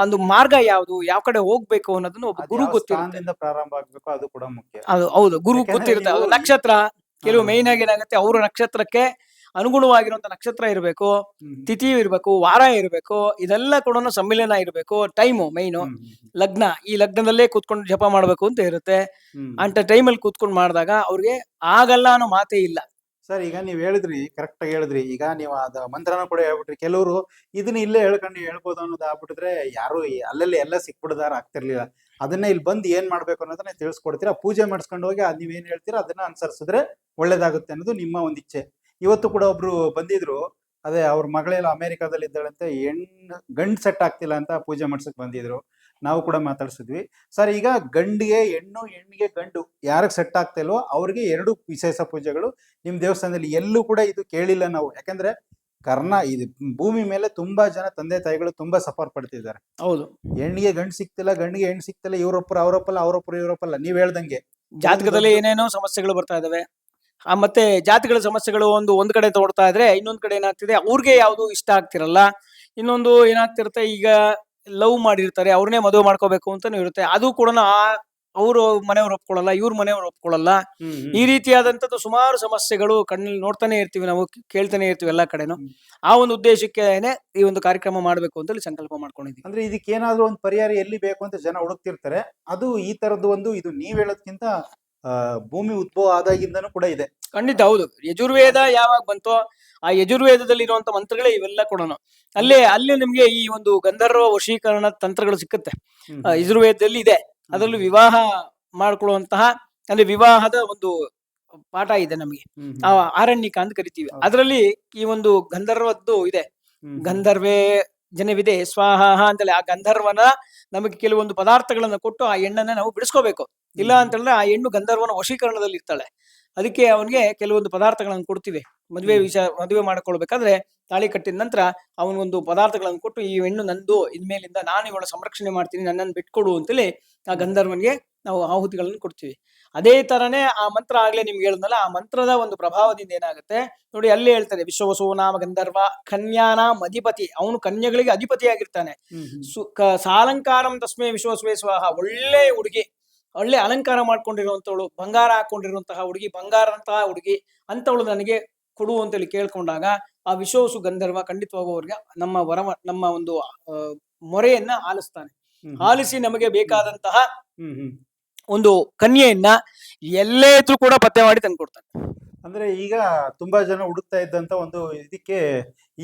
ಒಂದು ಮಾರ್ಗ ಯಾವ್ದು? ಯಾವ ಕಡೆ ಹೋಗ್ಬೇಕು ಅನ್ನೋದನ್ನ ಒಬ್ಬ ಗುರು ಗೊತ್ತಿರುತ್ತೆ. ಪ್ರಾರಂಭ ಆಗ್ಬೇಕು ಅದು ಕೂಡ ಮುಖ್ಯ. ಅದು ಹೌದು. ಗುರು ಗೊತ್ತಿರುತ್ತೆ. ನಕ್ಷತ್ರ. ಕೆಲವು ಮೈನ್ ಆಗಿ ಏನಾಗುತ್ತೆ? ಅವ್ರ ನಕ್ಷತ್ರಕ್ಕೆ ಅನುಗುಣವಾಗಿರುವಂತ ನಕ್ಷತ್ರ ಇರಬೇಕು ತಿಥಿ ಇರಬೇಕು ವಾರ ಇರಬೇಕು ಇದೆಲ್ಲ ಕೂಡ ಸಮ್ಮಿಲನ ಇರಬೇಕು ಟೈಮು ಮೈನು ಲಗ್ನ. ಈ ಲಗ್ನದಲ್ಲೇ ಕೂತ್ಕೊಂಡು ಜಪ ಮಾಡ್ಬೇಕು ಅಂತ ಇರುತ್ತೆ. ಅಂತ ಟೈಮಲ್ಲಿ ಕೂತ್ಕೊಂಡು ಮಾಡಿದಾಗ ಅವ್ರಿಗೆ ಆಗಲ್ಲ ಅನ್ನೋ ಮಾತೇ ಇಲ್ಲ. ಸರ್ ಈಗ ನೀವ್ ಹೇಳಿದ್ರಿ ಕರೆಕ್ಟ್ ಆಗಿ ಹೇಳಿದ್ರಿ. ಈಗ ನೀವು ಅದ ಮಂತ್ರನ ಕೂಡ ಹೇಳ್ಬಿಟ್ರಿ. ಕೆಲವರು ಇದನ್ನ ಇಲ್ಲೇ ಹೇಳ್ಕೊಂಡು ಹೇಳ್ಬೋದು ಅನ್ನೋದು ಆಗ್ಬಿಟ್ಟಿದ್ರೆ ಯಾರು ಅಲ್ಲಲ್ಲಿ ಎಲ್ಲ ಸಿಕ್ಬಿಡದಾರ ಆಗ್ತಿರ್ಲಿಲ್ಲ. ಅದನ್ನ ಇಲ್ಲಿ ಬಂದು ಏನ್ ಮಾಡ್ಬೇಕು ಅನ್ನೋದನ್ನ ತಿಳಿಸ್ಕೊಡ್ತೀರಾ? ಪೂಜೆ ಮಾಡಿಸ್ಕೊಂಡು ಹೋಗಿ ಅದ್ ನೀವೇನ್ ಹೇಳ್ತೀರಾ? ಅದನ್ನ ಅನುಸರಿಸಿದ್ರೆ ಒಳ್ಳೇದಾಗುತ್ತೆ ಅನ್ನೋದು ನಿಮ್ಮ ಒಂದ್ ಇಚ್ಛೆ ಇವತ್ತು ಕೂಡ ಒಬ್ರು ಬಂದಿದ್ರು. ಅದೇ ಅವ್ರ ಮಗಳೆಲ್ಲ ಅಮೆರಿಕಾದಲ್ಲಿ ಇದ್ದಾಳಂತೆ ಹೆಣ್ಣು ಗಂಡು ಸೆಟ್ ಆಗ್ತಿಲ್ಲ ಅಂತ ಪೂಜೆ ಮಾಡ್ಸಕ್ ಬಂದಿದ್ರು. ನಾವು ಕೂಡ ಮಾತಾಡ್ಸಿದ್ವಿ. ಸರ್ ಈಗ ಗಂಡಿಗೆ ಹೆಣ್ಣು ಹೆಣ್ಣಿಗೆ ಗಂಡು ಯಾರಿಗೆ ಸೆಟ್ ಆಗ್ತಾ ಇಲ್ವೋ ಅವ್ರಿಗೆ ಎರಡು ವಿಶೇಷ ಪೂಜೆಗಳು. ನಿಮ್ಮ ದೇವಸ್ಥಾನದಲ್ಲಿ ಎಲ್ಲೂ ಕೂಡ ಇದು ಕೇಳಿಲ್ಲ ನಾವು. ಯಾಕಂದ್ರೆ ಕರ್ನ ಇದು ಭೂಮಿ ಮೇಲೆ ತುಂಬಾ ಜನ ತಂದೆ ತಾಯಿಗಳು ತುಂಬಾ ಸಫರ್ ಪಡ್ತಿದ್ದಾರೆ. ಹೌದು. ಹೆಣ್ಣಿಗೆ ಗಂಡು ಸಿಕ್ತಿಲ್ಲ ಗಂಡಿಗೆ ಹೆಣ್ಣು ಸಿಕ್ತಿಲ್ಲ ಇವ್ರೊಬ್ಬರು ಅವರೊಪ್ಪಲ್ಲ ಅವರೊಬ್ಬರು ಇವರೊಪ್ಪಲ್ಲ. ನೀವ್ ಹೇಳ್ದಂಗೆ. ಜಾತಕದಲ್ಲಿ ಏನೇನೋ ಸಮಸ್ಯೆಗಳು ಬರ್ತಾ ಇದಾವೆ. ಮತ್ತೆ ಜಾತಿಗಳ ಸಮಸ್ಯೆಗಳು ಒಂದು ಒಂದ್ ಕಡೆ ತೋಡ್ತಾ ಇದ್ರೆ ಇನ್ನೊಂದ್ ಕಡೆ ಏನಾಗ್ತಿದೆ? ಅವ್ರಿಗೆ ಯಾವ್ದು ಇಷ್ಟ ಆಗ್ತಿರಲ್ಲ. ಇನ್ನೊಂದು ಏನಾಗ್ತಿರುತ್ತೆ? ಈಗ ಲವ್ ಮಾಡಿರ್ತಾರೆ ಅವ್ರನ್ನೇ ಮದುವೆ ಮಾಡ್ಕೋಬೇಕು ಅಂತಾನು ಇರುತ್ತೆ. ಅದು ಕೂಡ ಅವರು ಮನೆಯವ್ರು ಒಪ್ಕೊಳ್ಳಲ್ಲ ಇವ್ರ ಮನೆಯವ್ರು ಒಪ್ಕೊಳ್ಳಲ್ಲ. ಈ ರೀತಿಯಾದಂತದ್ದು ಸುಮಾರು ಸಮಸ್ಯೆಗಳು ಕಣ್ಣಲ್ಲಿ ನೋಡ್ತಾನೆ ಇರ್ತೀವಿ ನಾವು ಕೇಳ್ತಾನೆ ಇರ್ತೀವಿ ಎಲ್ಲಾ ಕಡೆನು. ಆ ಒಂದು ಉದ್ದೇಶಕ್ಕೆ ಈ ಒಂದು ಕಾರ್ಯಕ್ರಮ ಮಾಡ್ಬೇಕು ಅಂತ ಸಂಕಲ್ಪ ಮಾಡ್ಕೊಂಡಿದ್ದೀವಿ ಅಂದ್ರೆ ಇದಕ್ಕೆ ಏನಾದ್ರೂ ಒಂದು ಪರಿಹಾರ ಎಲ್ಲಿ ಬೇಕು ಅಂತ ಜನ ಹುಡುಕ್ತಿರ್ತಾರೆ. ಅದು ಈ ತರದ್ದು ಒಂದು ಇದು ನೀವ್ ಹೇಳೋದ್ಕಿಂತ ಆ, ಭೂಮಿ ಉದ್ಭವ ಆದಾಗಿಂದನೂ ಕೂಡ ಇದೆ. ಖಂಡಿತ ಹೌದು. ಯಜುರ್ವೇದ ಯಾವಾಗ ಬಂತೋ ಆ ಯಜುರ್ವೇದದಲ್ಲಿ ಇರುವಂತ ಮಂತ್ರಗಳೇ ಇವೆಲ್ಲ ಕೂಡ ಅಲ್ಲೇ ಅಲ್ಲಿ ನಿಮ್ಗೆ ಈ ಒಂದು ಗಂಧರ್ವ ವಶೀಕರಣ ತಂತ್ರಗಳು ಸಿಕ್ಕುತ್ತೆ. ಆ, ಯಜುರ್ವೇದದಲ್ಲಿ ಇದೆ. ಅದರಲ್ಲೂ ವಿವಾಹ ಮಾಡ್ಕೊಳ್ಳುವಂತಹ ಅಂದ್ರೆ ವಿವಾಹದ ಒಂದು ಪಾಠ ಇದೆ ನಮಗೆ. ಆ ಆರಣ್ಯಕ ಅಂತ ಕರಿತೀವಿ. ಹೌದು. ಅದರಲ್ಲಿ ಈ ಒಂದು ಗಂಧರ್ವದ್ದು ಇದೆ. ಗಂಧರ್ವೇ ಜನವಿದೆ ಸ್ವಾಹ ಅಂತೇಳಿ. ಆ ಗಂಧರ್ವನ ನಮಗೆ ಕೆಲವೊಂದು ಪದಾರ್ಥಗಳನ್ನು ಕೊಟ್ಟು ಆ ಹೆಣ್ಣನ್ನ ನಾವು ಬಿಡಿಸ್ಕೋಬೇಕು. ಇಲ್ಲ ಅಂತಂದ್ರೆ ಆ ಹೆಣ್ಣು ಗಂಧರ್ವನ ವಶೀಕರಣದಲ್ಲಿ ಇರ್ತಾಳೆ. ಅದಕ್ಕೆ ಅವನಿಗೆ ಕೆಲವೊಂದು ಪದಾರ್ಥಗಳನ್ನು ಕೊಡ್ತೀವಿ. ಮದುವೆ. ವಿಷಯ ಮದುವೆ ಮಾಡ್ಕೊಳ್ಬೇಕಾದ್ರೆ ತಾಳಿ ಕಟ್ಟಿದ ನಂತರ ಅವನಿಗೊಂದು ಪದಾರ್ಥಗಳನ್ನು ಕೊಟ್ಟು ಈ ಹೆಣ್ಣು ನಂದು ಇನ್ಮೇಲಿಂದ ನಾನು ಇವಳ ಸಂರಕ್ಷಣೆ ಮಾಡ್ತೀನಿ ನನ್ನನ್ನು ಬಿಟ್ಕೊಡು ಅಂತೇಳಿ ಆ ಗಂಧರ್ವನಿಗೆ ನಾವು ಆಹುತಿಗಳನ್ನು ಕೊಡ್ತೀವಿ. ಅದೇ ತರನೇ ಆ ಮಂತ್ರ ಆಗ್ಲೇ ನಿಮ್ಗೆ ಹೇಳಿದ್ನಲ್ಲ ಆ ಮಂತ್ರದ ಒಂದು ಪ್ರಭಾವದಿಂದ ಏನಾಗುತ್ತೆ? ನೋಡಿ ಅಲ್ಲೇ ಹೇಳ್ತಾರೆ ವಿಶ್ವವಸೋ ನಾಮ ಗಂಧರ್ವ ಕನ್ಯಾನ ಅಧಿಪತಿ ಅವನು ಕನ್ಯಗಳಿಗೆ ಅಧಿಪತಿಯಾಗಿರ್ತಾನೆ. ಸು ಸಾಲಂಕಾರಂ ತಸ್ಮೇ ವಿಶ್ವಸ್ವೇ ಸ್ವಾಹ. ಒಳ್ಳೆ ಹುಡುಗಿ. ಒಳ್ಳೆ ಅಲಂಕಾರ ಮಾಡ್ಕೊಂಡಿರುವಂಥವಳು ಬಂಗಾರ ಹಾಕೊಂಡಿರುವಂತಹ ಹುಡುಗಿ ಬಂಗಾರಂತಹ ಹುಡುಗಿ ಅಂತವಳು ನನಗೆ ಕೊಡು ಅಂತೇಳಿ ಕೇಳ್ಕೊಂಡಾಗ ಆ ವಿಶ್ವಸು ಗಂಧರ್ವ ಖಂಡಿತವಾಗೂ ಅವ್ರಿಗೆ ನಮ್ಮ ವರ ನಮ್ಮ ಒಂದು ಮೊರೆಯನ್ನ ಆಲಿಸ್ತಾನೆ. ಆಲಿಸಿ ನಮಗೆ ಬೇಕಾದಂತಹ. ಒಂದು ಕನ್ಯೆಯನ್ನ ಎಲ್ಲೇ ಇದ್ರೂ ಕೂಡ ಪತ್ತೆ ಮಾಡಿ ತಂದ್ಕೊಡ್ತಾನೆ. ಅಂದ್ರೆ ಈಗ ತುಂಬಾ ಜನ ಹುಡುಕ್ತಾ ಇದ್ದಂತ ಒಂದು ಇದಕ್ಕೆ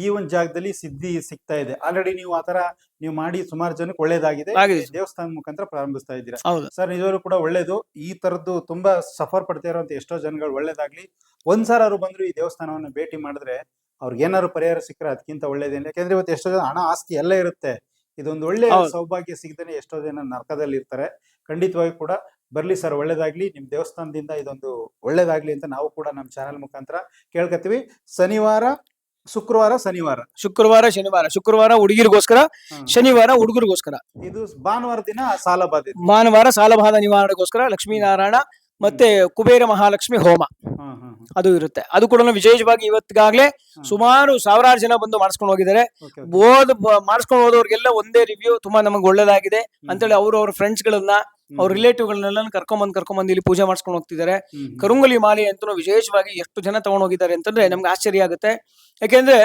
ಈ ಒಂದು ಜಾಗದಲ್ಲಿ ಸಿದ್ಧಿ ಸಿಗ್ತಾ ಇದೆ. ಆಲ್ರೆಡಿ ನೀವು ಆತರ ನೀವು ಮಾಡಿ ಸುಮಾರು ಜನಕ್ಕೆ ಒಳ್ಳೇದಾಗಿದೆ. ದೇವಸ್ಥಾನ ಮುಖಾಂತರ ಪ್ರಾರಂಭಿಸ್ತಾ ಇದ್ದೀರಾ? ಸರ್ ನಿಜವರು ಕೂಡ ಒಳ್ಳೇದು. ಈ ತರದ್ದು ತುಂಬಾ ಸಫರ್ ಪಡ್ತಾ ಇರುವಂತ ಎಷ್ಟೋ ಜನಗಳು ಒಳ್ಳೇದಾಗ್ಲಿ. ಒಂದ್ಸಾರ ಅವರು ಬಂದ್ರು ಈ ದೇವಸ್ಥಾನವನ್ನ ಭೇಟಿ ಮಾಡಿದ್ರೆ ಅವ್ರಿಗೆ ಏನಾದ್ರು ಪರಿಹಾರ ಸಿಕ್ಕರೆ ಅದಕ್ಕಿಂತ ಒಳ್ಳೇದೇನೆ ಯಾಕಂದ್ರೆ ಇವತ್ತು ಎಷ್ಟೋ ಜನ ಹಣ ಆಸ್ತಿ ಎಲ್ಲ ಇರುತ್ತೆ. ಇದೊಂದು ಒಳ್ಳೆ ಸೌಭಾಗ್ಯ ಸಿಗದೇನೆ ಎಷ್ಟೋ ಜನ ನರಕದಲ್ಲಿ ಇರ್ತಾರೆ ಖಂಡಿತವಾಗಿ ಕೂಡ ಬರ್ಲಿ ಸರ್ ಒಳ್ಳೇದಾಗ್ಲಿ. ನಿಮ್ ದೇವಸ್ಥಾನದಿಂದ ಇದೊಂದು ಒಳ್ಳೇದಾಗ್ಲಿ ಅಂತ ನಾವು ಕೂಡ ನಮ್ಮ ಚಾನೆಲ್ ಮುಖಾಂತರ ಕೇಳ್ಕತ್ತೀವಿ. ಶನಿವಾರ ಶುಕ್ರವಾರ ಶನಿವಾರ. ಶುಕ್ರವಾರ ಶನಿವಾರ. ಶುಕ್ರವಾರ ಹುಡುಗಿರಿಗೋಸ್ಕರ ಶನಿವಾರ ಹುಡುಗರಿಗೋಸ್ಕರ. ಇದು ಭಾನುವಾರ ದಿನ ಸಾಲ ಬಾಧೆ ಭಾನುವಾರ ಸಾಲಬಾಧ ನಿವಾರಣೆಗೋಸ್ಕರ ಲಕ್ಷ್ಮೀನಾರಾಯಣ ಮತ್ತೆ ಕುಬೇರ ಮಹಾಲಕ್ಷ್ಮಿ ಹೋಮ. ಅದು ಇರುತ್ತೆ. ಅದು ಕೂಡ ವಿಶೇಷವಾಗಿ ಇವತ್ತಿಗಾಗ್ಲೇ ಸುಮಾರು ಸಾವಿರಾರು ಜನ ಬಂದು ಮಾಡಿಸ್ಕೊಂಡು ಹೋಗಿದ್ದಾರೆ. ಓದ್ ಮಾಡಿಸ್ಕೊಂಡು ಹೋದವ್ರಿಗೆಲ್ಲ ಒಂದೇ ರಿವ್ಯೂ ತುಂಬಾ ನಮಗೆ ಒಳ್ಳೇದಾಗಿದೆ. ಅಂತೇಳಿ ಹೇಳಿ ಅವ್ರ ಫ್ರೆಂಡ್ಸ್ ಗಳನ್ನ. ಅವ್ರ ರಿಲೇಟಿವ್ ಗಳನ್ನೆಲ್ಲ ಕರ್ಕೊಂಬಂದ್ ಕರ್ಕೊಂಬಂದ್ ಇಲ್ಲಿ ಪೂಜೆ ಮಾಡಿಸ್ಕೊಂಡು ಹೋಗ್ತಿದ್ದಾರೆ. ಕರುಂಗಲಿ ಮಾಲೆ ಅಂತೂ ವಿಶೇಷವಾಗಿ ಎಷ್ಟು ಜನ ತಗೊಂಡ್ ಹೋಗಿದ್ದಾರೆ ಅಂತಂದ್ರೆ ನಮ್ಗೆ ಆಶ್ಚರ್ಯ ಆಗುತ್ತೆ ಯಾಕೆಂದ್ರೆ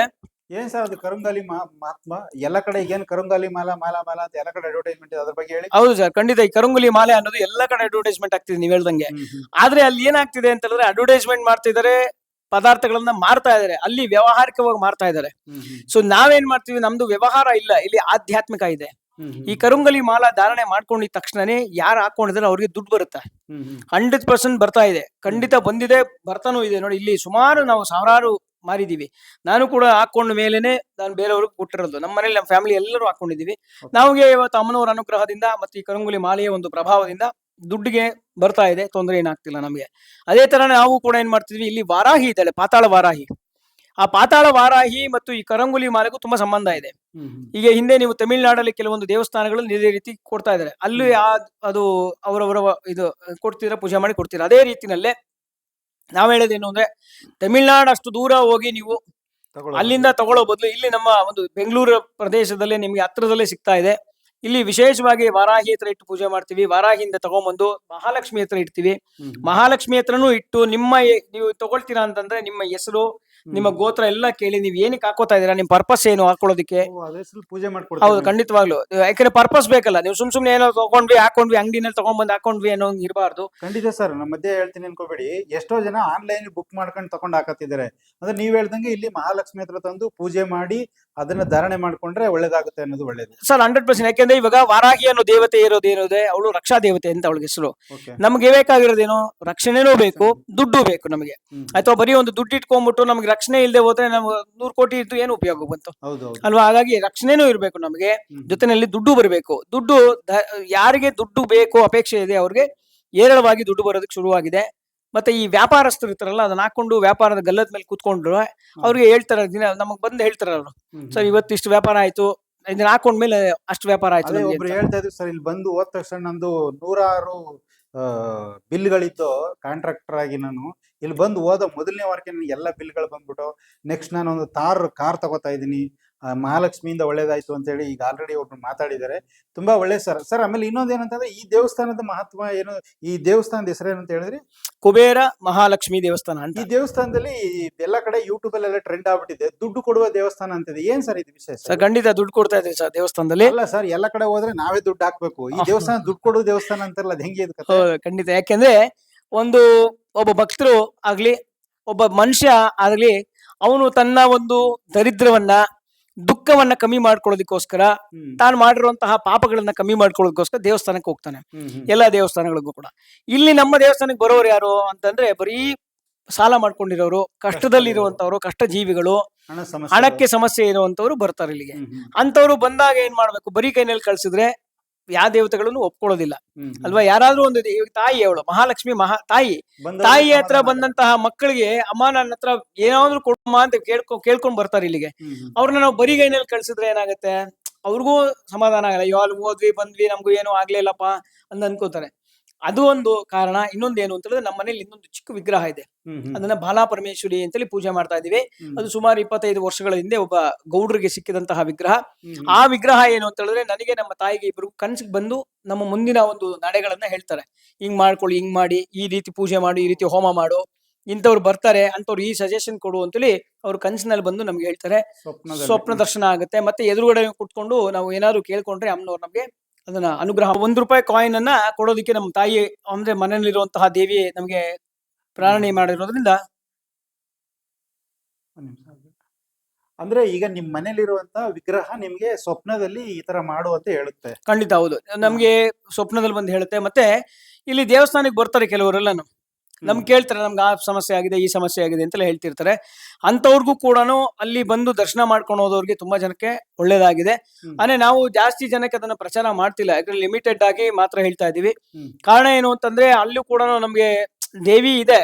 ಏನ್ ಸರ್ ಅದು ಕರುಂಗಾಲಿ ಮಹಾತ್ಮ ಎಲ್ಲ ಕಡೆ ಏನ್ ಕರುಂಗಾಲಿ ಮಾಲಾ ಮಾಲಾ ಮಾಲಾ ಅಂತ ಎಲ್ಲ ಕಡೆ ಅಡ್ವರ್ಟೈಸ್ಮೆಂಟ್ ಅದ್ರ ಬಗ್ಗೆ ಹೇಳಿ ಹೌದು ಸರ್ ಖಂಡಿತ ಈ ಕರುಂಗುಲಿ ಮಾಲೆ ಅನ್ನೋದು ಎಲ್ಲ ಕಡೆ ಅಡ್ವರ್ಟೈಸ್ಮೆಂಟ್ ಆಗ್ತಿದೆ ನೀವು ಹೇಳ್ದಂಗೆ. ಆದ್ರೆ ಅಲ್ಲಿ ಏನಾಗ್ತಿದೆ ಅಂತ ಹೇಳಿದ್ರೆ ಅಡ್ವರ್ಟೈಸ್ಮೆಂಟ್ ಮಾಡ್ತಿದ್ದಾರೆ ಪದಾರ್ಥಗಳನ್ನ ಮಾರ್ತಾ ಇದಾರೆ ಅಲ್ಲಿ ವ್ಯಾವಹಾರಿಕವಾಗಿ ಮಾರ್ತಾ ಹ್ಮ್. ಸೊ ನಾವೇನ್ ಮಾಡ್ತೀವಿ ನಮ್ದು ವ್ಯವಹಾರ ಇಲ್ಲ ಇಲ್ಲಿ ಆಧ್ಯಾತ್ಮಿಕ ಇದೆ. ಈ ಕರುಂಗಲಿ ಮಾಲ ಧಾರಣೆ ಮಾಡ್ಕೊಂಡಿದ ತಕ್ಷಣನೇ ಯಾರು ಹಾಕೊಂಡಿದ್ರೆ ಅವ್ರಿಗೆ ದುಡ್ಡು ಬರುತ್ತೆ. ಹಂಡ್ರೆಡ್ ಪರ್ಸೆಂಟ್ ಬರ್ತಾ ಇದೆ. ಖಂಡಿತ ಬಂದಿದೆ ಬರ್ತಾನೂ ಇದೆ. ನೋಡಿ ಇಲ್ಲಿ ಸುಮಾರು ನಾವು ಸಾವಿರಾರು ಮಾರಿದೀವಿ. ನಾನು ಕೂಡ ಹಾಕೊಂಡ ಮೇಲೇನೆ ನಾನು ಬೇರೆಯವ್ರಿಗೆ ಕೊಟ್ಟಿರೋದು. ನಮ್ಮ ಮನೇಲಿ ನಮ್ಮ ಫ್ಯಾಮಿಲಿ ಎಲ್ಲರೂ ಹಾಕೊಂಡಿದೀವಿ. ನಮಗೆ ಇವತ್ತು ಅಮ್ಮನವರ ಅನುಗ್ರಹದಿಂದ ಮತ್ತೆ ಈ ಕರುಂಗುಲಿ ಮಾಲೆಯ ಒಂದು ಪ್ರಭಾವದಿಂದ ದುಡ್ಡಿಗೆ ಬರ್ತಾ ಇದೆ. ತೊಂದರೆ ಏನಾಗ್ತಿಲ್ಲ ನಮಗೆ. ಅದೇ ತರ ನಾವು ಕೂಡ ಏನ್ ಮಾಡ್ತಿದ್ವಿ ಇಲ್ಲಿ ವಾರಾಹಿ ಇದ್ದಾಳೆ ಪಾತಾಳ ವಾರಾಹಿ. ಆ ಪಾತಾಳ ವಾರಾಹಿ ಮತ್ತು ಈ ಕರಂಗುಲಿ ಮಾಲೆಗೂ ತುಂಬಾ ಸಂಬಂಧ ಇದೆ. ಈಗ ಹಿಂದೆ ನೀವು ತಮಿಳುನಾಡಲ್ಲಿ ಕೆಲವೊಂದು ದೇವಸ್ಥಾನಗಳಲ್ಲಿ ಇದೇ ರೀತಿ ಕೊಡ್ತಾ ಇದ್ದಾರೆ. ಅಲ್ಲಿ ಆ ಅದು ಅವರವರ ಇದು ಕೊಡ್ತಿದ್ರ ಪೂಜೆ ಮಾಡಿ ಕೊಡ್ತೀರ. ಅದೇ ರೀತಿನಲ್ಲೇ ನಾವ್ ಹೇಳೋದೇನು ಅಂದ್ರೆ ತಮಿಳ್ನಾಡು ಅಷ್ಟು ದೂರ ಹೋಗಿ ನೀವು ಅಲ್ಲಿಂದ ತಗೊಳ್ಳೋ ಬದಲು ಇಲ್ಲಿ ನಮ್ಮ ಒಂದು ಬೆಂಗಳೂರು ಪ್ರದೇಶದಲ್ಲೇ ನಿಮ್ಗೆ ಹತ್ರದಲ್ಲೇ ಸಿಗ್ತಾ ಇದೆ. ಇಲ್ಲಿ ವಿಶೇಷವಾಗಿ ವಾರಾಹಿ ಹತ್ರ ಇಟ್ಟು ಪೂಜೆ ಮಾಡ್ತೀವಿ. ವಾರಾಹಿಯಿಂದ ತಗೊಂಬಂದು ಮಹಾಲಕ್ಷ್ಮಿ ಹತ್ರ ಇಡ್ತೀವಿ. ಮಹಾಲಕ್ಷ್ಮಿ ಹತ್ರನೂ ಇಟ್ಟು ನಿಮ್ಮ ನೀವು ತಗೊಳ್ತೀರಾ ಅಂತಂದ್ರೆ ನಿಮ್ಮ ಹೆಸರು ನಿಮ್ಮ ಗೋತ್ರ ಎಲ್ಲ ಕೇಳಿ ನೀವ್ ಏನಕ್ಕೆ ಹಾಕೋತಾ ಇದೀರಾ ನಿಮ್ ಪರ್ಪಸ್ ಏನು ಹಾಕೊಳ್ಳೋದಕ್ಕೆ? ಓ, ಅದ್ರ ಪೂಜೆ ಹೌದು ಮಾಡ್ಕೊಡ್ತಾರೆ ಖಂಡಿತವಾಗ್ಲು ಯಾಕಂದ್ರೆ ಪರ್ಪಸ್ ಬೇಕಲ್ಲ. ನೀವು ಸುಮ್ ಸುಮ್ನೆ ಏನೋ ತಗೊಂಡ್ವಿ ಹಾಕೊಂಡ್ವಿ ಅಂಗಡಿನಲ್ಲಿ ತಗೊಂಡ್ಬಂದ್ ಹಾಕೊಂಡ್ವಿ ಅನ್ನೋ ಇರಬಾರ್ದು. ಖಂಡಿತ ಸರ್ ನಮ್ಮ ಮಧ್ಯೆ ಹೇಳ್ತೀನಿ ಅನ್ಕೋಬೇಡಿ. ಎಷ್ಟೋ ಜನ ಆನ್ಲೈನ್ ಬುಕ್ ಮಾಡ್ಕೊಂಡು ತಗೊಂಡ್ ಹಾಕತ್ತಿದ್ದಾರೆ. ಅಂದ್ರೆ ನೀವ್ ಹೇಳ್ದಂಗೆ ಇಲ್ಲಿ ಮಹಾಲಕ್ಷ್ಮಿ ಹತ್ರ ತಂದು ಪೂಜೆ ಮಾಡಿ ಅದನ್ನ ಧಾರಣೆ ಮಾಡ್ಕೊಂಡ್ರೆ ಒಳ್ಳೇದಾಗುತ್ತೆ ಅನ್ನೋದು ಒಳ್ಳೇದು. ಸರ್ ಹಂಡ್ರೆಡ್ ಪರ್ಸೆಂಟ್ ಯಾಕೆಂದ್ರೆ ಇವಾಗ ವಾರಾಹಿ ಅನ್ನೋ ದೇವತೆ ಇರೋದು ಇರೋದೇ ಅವಳು ರಕ್ಷಾ ದೇವತೆ ಅಂತ ಅವಳಿಗೆ ಹೆಸರು. ಓಕೆ ನಮ್ಗೆ ಬೇಕಾಗಿರೋದೇನು ರಕ್ಷಣೆನೂ ಬೇಕು ದುಡ್ಡು ಬೇಕು ನಮಗೆ. ಅಥವಾ ಬರೀ ಒಂದು ದುಡ್ಡು ಇಟ್ಕೊಂಡ್ಬಿಟ್ಟು ನಮ್ಗೆ ರಕ್ಷಣೆ ಇಲ್ಲದೆ ಹೋದ್ರೆ ನಮ್ಗೆ ನೂರು ಕೋಟಿ ಇದ್ದು ಏನು ಉಪಯೋಗ ಬಂತು? ಅಲ್ವಾ? ಹಾಗಾಗಿ ರಕ್ಷಣೆನೂ ಇರಬೇಕು ನಮಗೆ. ಜೊತೆನಲ್ಲಿ ದುಡ್ಡು ಬರಬೇಕು. ದುಡ್ಡು ಯಾರಿಗೆ ದುಡ್ಡು ಬೇಕು ಅಪೇಕ್ಷೆ ಇದೆ ಅವ್ರಿಗೆ ಏರಳವಾಗಿ ದುಡ್ಡು ಬರೋದಕ್ಕೆ ಶುರುವಾಗಿದೆ. ಮತ್ತೆ ಈ ವ್ಯಾಪಾರಸ್ಥರು ಇರ್ತಾರಲ್ಲ ಅದನ್ನ ಹಾಕೊಂಡು ವ್ಯಾಪಾರದ ಗಲ್ಲದ ಮೇಲೆ ಕೂತ್ಕೊಂಡ್ರು ಅವ್ರಿಗೆ ಹೇಳ್ತಾರೆ ದಿನ ನಮಗ್ ಬಂದು ಹೇಳ್ತಾರೆ ಅವರು. ಸರ್ ಇವತ್ತು ಇಷ್ಟು ವ್ಯಾಪಾರ ಆಯ್ತು ಇದನ್ನ ಹಾಕೊಂಡ್ಮೇಲೆ ಅಷ್ಟು ವ್ಯಾಪಾರ ಆಯ್ತು ಒಬ್ರು ಹೇಳ್ತಾ ಇದ್ರು ಸರ್ ಇಲ್ಲಿ ಬಂದು ಹೋದ ತಕ್ಷಣ ನಂದು ನೂರಾರು ಬಿಲ್ಗಳಿತ್ತು ಕಾಂಟ್ರಾಕ್ಟರ್ ಆಗಿ ನಾನು ಇಲ್ಲಿ ಬಂದು ಹೋದ ಮೊದಲನೇ ವಾರಕ್ಕೆ ನನಗೆ ಎಲ್ಲ ಬಿಲ್ಗಳು ಬಂದ್ಬಿಟ್ಟು ನೆಕ್ಸ್ಟ್ ನಾನು ಒಂದು ತಾರ್ ಕಾರ್ ತಗೋತಾ ಇದ್ದೀನಿ. ಮಹಾಲಕ್ಷ್ಮಿಯಿಂದ ಒಳ್ಳೇದಾಯ್ತು ಅಂತ ಹೇಳಿ ಈಗ ಆಲ್ರೆಡಿ ಒಬ್ರು ಮಾತಾಡಿದ್ದಾರೆ. ತುಂಬಾ ಒಳ್ಳೆ ಸರ್. ಸರ್ ಆಮೇಲೆ ಇನ್ನೊಂದು ಏನಂತಂದ್ರೆ ಈ ದೇವಸ್ಥಾನದ ಮಹತ್ವ ಏನು ಈ ದೇವಸ್ಥಾನದ ಹೆಸರು ಅಂತ ಹೇಳಿದ್ರಿ? ಕುಬೇರ ಮಹಾಲಕ್ಷ್ಮಿ ದೇವಸ್ಥಾನ ಅಂತ. ಈ ದೇವಸ್ಥಾನದಲ್ಲಿ ಎಲ್ಲ ಕಡೆ ಯೂಟ್ಯೂಬ್ ಅಲ್ಲೆಲ್ಲ ಟ್ರೆಂಡ್ ಆಗ್ಬಿಟ್ಟಿದೆ. ದುಡ್ಡು ಕೊಡುವ ದೇವಸ್ಥಾನ ಅಂತಿದೆ ಏನ್ ಸರ್ ಇದು ವಿಶೇಷ? ಸರ್ ಖಂಡಿತ ದುಡ್ಡು ಕೊಡ್ತಾ ಇದ್ದೀವಿ ಸರ್ ದೇವಸ್ಥಾನದಲ್ಲಿ. ಅಲ್ಲ ಸರ್ ಎಲ್ಲ ಕಡೆ ಹೋದ್ರೆ ನಾವೇ ದುಡ್ಡು ಹಾಕ್ಬೇಕು. ಈ ದೇವಸ್ಥಾನ ದುಡ್ಡು ಕೊಡುವ ದೇವಸ್ಥಾನ ಅಂತಾರಲ್ಲ ಅದು ಹೆಂಗೆ ಇದು ಖಂಡಿತ. ಯಾಕೆಂದ್ರೆ ಒಂದು ಒಬ್ಬ ಭಕ್ತರು ಆಗಲಿ ಒಬ್ಬ ಮನುಷ್ಯ ಆಗಲಿ ಅವನು ತನ್ನ ಒಂದು ದರಿದ್ರವನ್ನ ದುಃಖವನ್ನ ಕಮ್ಮಿ ಮಾಡ್ಕೊಳ್ಳೋದಕ್ಕೋಸ್ಕರ ತಾನು ಮಾಡಿರುವಂತಹ ಪಾಪಗಳನ್ನ ಕಮ್ಮಿ ಮಾಡ್ಕೊಳ್ಳೋದಕ್ಕೋಸ್ಕರ ದೇವಸ್ಥಾನಕ್ಕೆ ಹೋಗ್ತಾನೆ. ಎಲ್ಲಾ ದೇವಸ್ಥಾನಗಳಿಗೂ ಕೂಡ. ಇಲ್ಲಿ ನಮ್ಮ ದೇವಸ್ಥಾನಕ್ಕೆ ಬರೋರು ಯಾರು ಅಂತಂದ್ರೆ ಬರೀ ಸಾಲ ಮಾಡ್ಕೊಂಡಿರೋರು ಕಷ್ಟದಲ್ಲಿರುವಂತವ್ರು ಕಷ್ಟ ಜೀವಿಗಳು ಹಣಕ್ಕೆ ಸಮಸ್ಯೆ ಇರುವಂತವ್ರು ಬರ್ತಾರೆ ಇಲ್ಲಿಗೆ. ಅಂತವ್ರು ಬಂದಾಗ ಏನ್ ಮಾಡ್ಬೇಕು? ಬರೀ ಕೈನಲ್ಲಿ ಕಳ್ಸಿದ್ರೆ ಯಾವ ದೇವತೆಗಳನ್ನು ಒಪ್ಕೊಳ್ಳೋದಿಲ್ಲ. ಅಲ್ವಾ? ಯಾರಾದ್ರೂ ಒಂದು ತಾಯಿ ಅವಳು ಮಹಾಲಕ್ಷ್ಮಿ ಮಹಾ ತಾಯಿ. ತಾಯಿ ಹತ್ರ ಬಂದಂತಹ ಮಕ್ಕಳಿಗೆ ಅಮ್ಮ ನನ್ನ ಹತ್ರ ಏನಾದ್ರು ಕೊಡಮ್ಮ ಅಂತ ಕೇಳ್ಕೊ ಕೇಳ್ಕೊಂಡ್ ಬರ್ತಾರೆ ಇಲ್ಲಿಗೆ. ಅವ್ರನ್ನ ನಾವು ಬರಿಗೈನಲ್ಲಿ ಕಳ್ಸಿದ್ರೆ ಏನಾಗುತ್ತೆ? ಅವ್ರಿಗೂ ಸಮಾಧಾನ ಆಗಲ್ಲ. ಇವಾಗ ಹೋದ್ವಿ ಬಂದ್ವಿ ನಮ್ಗೂ ಏನೂ ಆಗ್ಲಿಲ್ಲಪ್ಪ ಅಂತ ಅನ್ಕೋತಾರೆ ಅದು ಒಂದು ಕಾರಣ. ಇನ್ನೊಂದೇನು ಅಂತ ಹೇಳಿದ್ರೆ ನಮ್ಮ ಮನೇಲಿ ಇನ್ನೊಂದು ಚಿಕ್ಕ ವಿಗ್ರಹ ಇದೆ. ಅದನ್ನ ಬಾಲಾ ಪರಮೇಶ್ವರಿ ಅಂತೇಳಿ ಪೂಜೆ ಮಾಡ್ತಾ ಇದೀವಿ ಅದು ಸುಮಾರು ಇಪ್ಪತ್ತೈದು ವರ್ಷಗಳ ಹಿಂದೆ ಒಬ್ಬ ಗೌಡ್ರಿಗೆ ಸಿಕ್ಕಿದಂತಹ ವಿಗ್ರಹ. ಆ ವಿಗ್ರಹ ಏನು ಅಂತ ಹೇಳಿದ್ರೆ ನನಗೆ ನಮ್ಮ ತಾಯಿಗೆ ಇಬ್ರು ಕನ್ಸಿಗೆ ಬಂದು ನಮ್ಮ ಮುಂದಿನ ಒಂದು ನಡೆಗಳನ್ನ ಹೇಳ್ತಾರೆ. ಹಿಂಗ್ ಮಾಡ್ಕೊಳ್ಳಿ ಹಿಂಗ್ ಮಾಡಿ ಈ ರೀತಿ ಪೂಜೆ ಮಾಡು ಈ ರೀತಿ ಹೋಮ ಮಾಡು ಇಂಥವ್ರು ಬರ್ತಾರೆ ಅಂತವ್ರು ಈ ಸಜೆಷನ್ ಕೊಡು ಅಂತೇಳಿ ಅವ್ರು ಕನ್ಸಿನಲ್ಲಿ ಬಂದು ನಮ್ಗೆ ಹೇಳ್ತಾರೆ. ಸ್ವಪ್ನ ದರ್ಶನ ಆಗುತ್ತೆ. ಮತ್ತೆ ಎದುರುಗಡೆ ಕುತ್ಕೊಂಡು ನಾವು ಏನಾದ್ರು ಕೇಳ್ಕೊಂಡ್ರೆ ಅಮ್ಮನವ್ರು ನಮ್ಗೆ ಅದನ್ನ ಅನುಗ್ರಹ ಒಂದು ರೂಪಾಯಿ ಕಾಯಿನ್ ಅನ್ನ ಕೊಡೋದಕ್ಕೆ ನಮ್ಮ ತಾಯಿ ಅಂದ್ರೆ ಮನೆಯಲ್ಲಿರುವಂತಹ ದೇವಿ ನಮಗೆ ಪ್ರಾರಣೆ ಮಾಡಿರೋದ್ರಿಂದ ಅಂದ್ರೆ ಈಗ ನಿಮ್ ಮನೇಲಿರುವಂತಹ ವಿಗ್ರಹ ನಿಮ್ಗೆ ಸ್ವಪ್ನದಲ್ಲಿ ಈ ತರ ಮಾಡು ಅಂತ ಹೇಳುತ್ತೆ. ಖಂಡಿತ ಹೌದು. ನಮ್ಗೆ ಸ್ವಪ್ನದಲ್ಲಿ ಬಂದು ಹೇಳುತ್ತೆ. ಮತ್ತೆ ಇಲ್ಲಿ ದೇವಸ್ಥಾನಕ್ಕೆ ಬರ್ತಾರೆ ಕೆಲವರೆಲ್ಲನು. ನಮ್ಗೆ ಕೇಳ್ತಾರೆ ನಮ್ಗೆ ಆ ಸಮಸ್ಯೆ ಆಗಿದೆ ಈ ಸಮಸ್ಯೆ ಆಗಿದೆ ಅಂತೆಲ್ಲ ಹೇಳ್ತಿರ್ತಾರೆ. ಅಂತವ್ರಿಗೂ ಕೂಡ ಅಲ್ಲಿ ಬಂದು ದರ್ಶನ ಮಾಡ್ಕೊಂಡು ಹೋದವ್ರಿಗೆ ತುಂಬಾ ಜನಕ್ಕೆ ಒಳ್ಳೇದಾಗಿದೆ. ಅಂದ್ರೆ ನಾವು ಜಾಸ್ತಿ ಜನಕ್ಕೆ ಅದನ್ನ ಪ್ರಚಾರ ಮಾಡ್ತಿಲ್ಲ. ಯಾಕಂದ್ರೆ ಲಿಮಿಟೆಡ್ ಆಗಿ ಮಾತ್ರ ಹೇಳ್ತಾ ಇದೀವಿ ಕಾರಣ ಏನು ಅಂತಂದ್ರೆ ಅಲ್ಲೂ ಕೂಡ ನಮ್ಗೆ ದೇವಿ ಇದೆ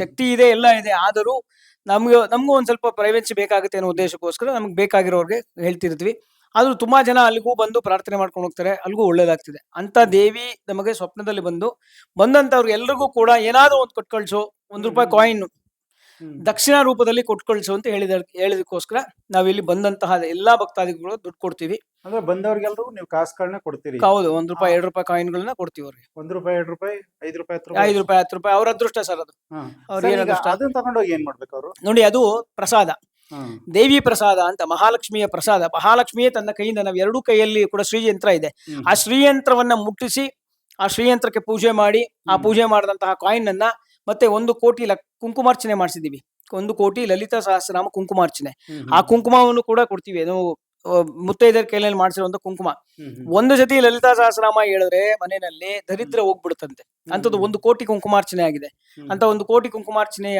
ಶಕ್ತಿ ಇದೆ ಎಲ್ಲ ಇದೆ. ಆದರೂ ನಮ್ಗೆ ನಮಗೂ ಒಂದ್ ಸ್ವಲ್ಪ ಪ್ರೈವೆನ್ಸಿ ಬೇಕಾಗುತ್ತೆ ಅನ್ನೋ ಉದ್ದೇಶಕ್ಕೋಸ್ಕರ ನಮ್ಗೆ ಬೇಕಾಗಿರೋರ್ಗೆ ಹೇಳ್ತಿರ್ತೀವಿ. ಆದ್ರೂ ತುಂಬಾ ಜನ ಅಲ್ಲಿಗೂ ಬಂದು ಪ್ರಾರ್ಥನೆ ಮಾಡ್ಕೊಂಡು ಹೋಗ್ತಾರೆ. ಅಲ್ಲಿಗೂ ಒಳ್ಳೇದಾಗ್ತಿದೆ. ಅಂತ ದೇವಿ ನಮಗೆ ಸ್ವಪ್ನದಲ್ಲಿ ಬಂದು ಬಂದಂತವ್ರು ಎಲ್ರಿಗೂ ಕೂಡ ಏನಾದ್ರೂ ಒಂದು ಕೊಟ್ಟು ಕಳ್ಸು ಒಂದ್ ರೂಪಾಯಿ ಕಾಯಿನ್ ದಕ್ಷಿಣ ರೂಪದಲ್ಲಿ ಕೊಟ್ಕೊಳ್ಸು ಅಂತ ಹೇಳಿದ ಹೇಳಿದಕ್ಕೋಸ್ಕರ ನಾವಿಲ್ಲಿ ಬಂದಂತಹ ಎಲ್ಲಾ ಭಕ್ತಾದಿಗಳು ದುಡ್ಡು ಕೊಡ್ತೀವಿ. ಅಂದ್ರೆ ಬಂದವರಿಗೆಲ್ಲರೂ ನೀವು ಕಾಸುಗಳನ್ನ ಕೊಡ್ತೀರಿ. ಹೌದು ಒಂದ್ ರೂಪಾಯಿ ಎರಡು ರೂಪಾಯಿ ಕಾಯಿನ್ ಗಳನ್ನ ಕೊಡ್ತೀವಿ ಅವ್ರಿಗೆ. ಒಂದ್ ರೂಪಾಯಿ ಎರಡು ರೂಪಾಯಿ ಐದು ರೂಪಾಯಿ ಹತ್ತು ರೂಪಾಯಿ. ಐದು ರೂಪಾಯಿ ಹತ್ತು ರೂಪಾಯಿ ಅವ್ರ ಅದೃಷ್ಟ ಸರ್ ಅದು. ಅವ್ರ? ಅದನ್ನ ತಗೊಂಡೋಗಿ ಏನ್ ಮಾಡ್ಬೇಕು ಅವರು? ನೋಡಿ ಅದು ಪ್ರಸಾದ. ದೇವಿ ಪ್ರಸಾದ ಅಂತ ಮಹಾಲಕ್ಷ್ಮಿಯ ಪ್ರಸಾದ. ಮಹಾಲಕ್ಷ್ಮಿಯೇ ತನ್ನ ಕೈಯಿಂದ ನಾವು ಎರಡೂ ಕೈಯಲ್ಲಿ ಕೂಡ ಶ್ರೀಯಂತ್ರ ಇದೆ. ಆ ಶ್ರೀಯಂತ್ರವನ್ನ ಮುಟ್ಟಿಸಿ ಆ ಶ್ರೀಯಂತ್ರಕ್ಕೆ ಪೂಜೆ ಮಾಡಿ ಆ ಪೂಜೆ ಮಾಡಿದಂತಹ ಕಾಯಿನ್ ಅನ್ನ ಮತ್ತೆ ಒಂದು ಕೋಟಿ ಲ ಕುಂಕುಮಾರ್ಚನೆ ಮಾಡಿಸಿದೀವಿ. ಒಂದು ಕೋಟಿ ಲಲಿತಾ ಸಹಸ್ರನಾಮ ಕುಂಕುಮಾರ್ಚನೆ. ಆ ಕುಂಕುಮವನ್ನು ಕೂಡ ಕೊಡ್ತೀವಿ. ಆ, ಮುತ್ತೈದರ ಕೈಯಲ್ಲಿ ಮಾಡಿಸಿರುವಂತ ಕುಂಕುಮ. ಒಂದು ಜೊತೆ ಲಲಿತಾ ಸಹಸ್ರನಾಮ ಹೇಳಿದ್ರೆ ಮನೆಯಲ್ಲಿ ದರಿದ್ರ ಹೋಗ್ಬಿಡುತ್ತಂತೆ ಅಂತದ್ದು ಒಂದು ಕೋಟಿ ಕುಂಕುಮಾರ್ಚನೆ ಆಗಿದೆ. ಅಂತ ಒಂದು ಕೋಟಿ ಕುಂಕುಮಾರ್ಚನೆ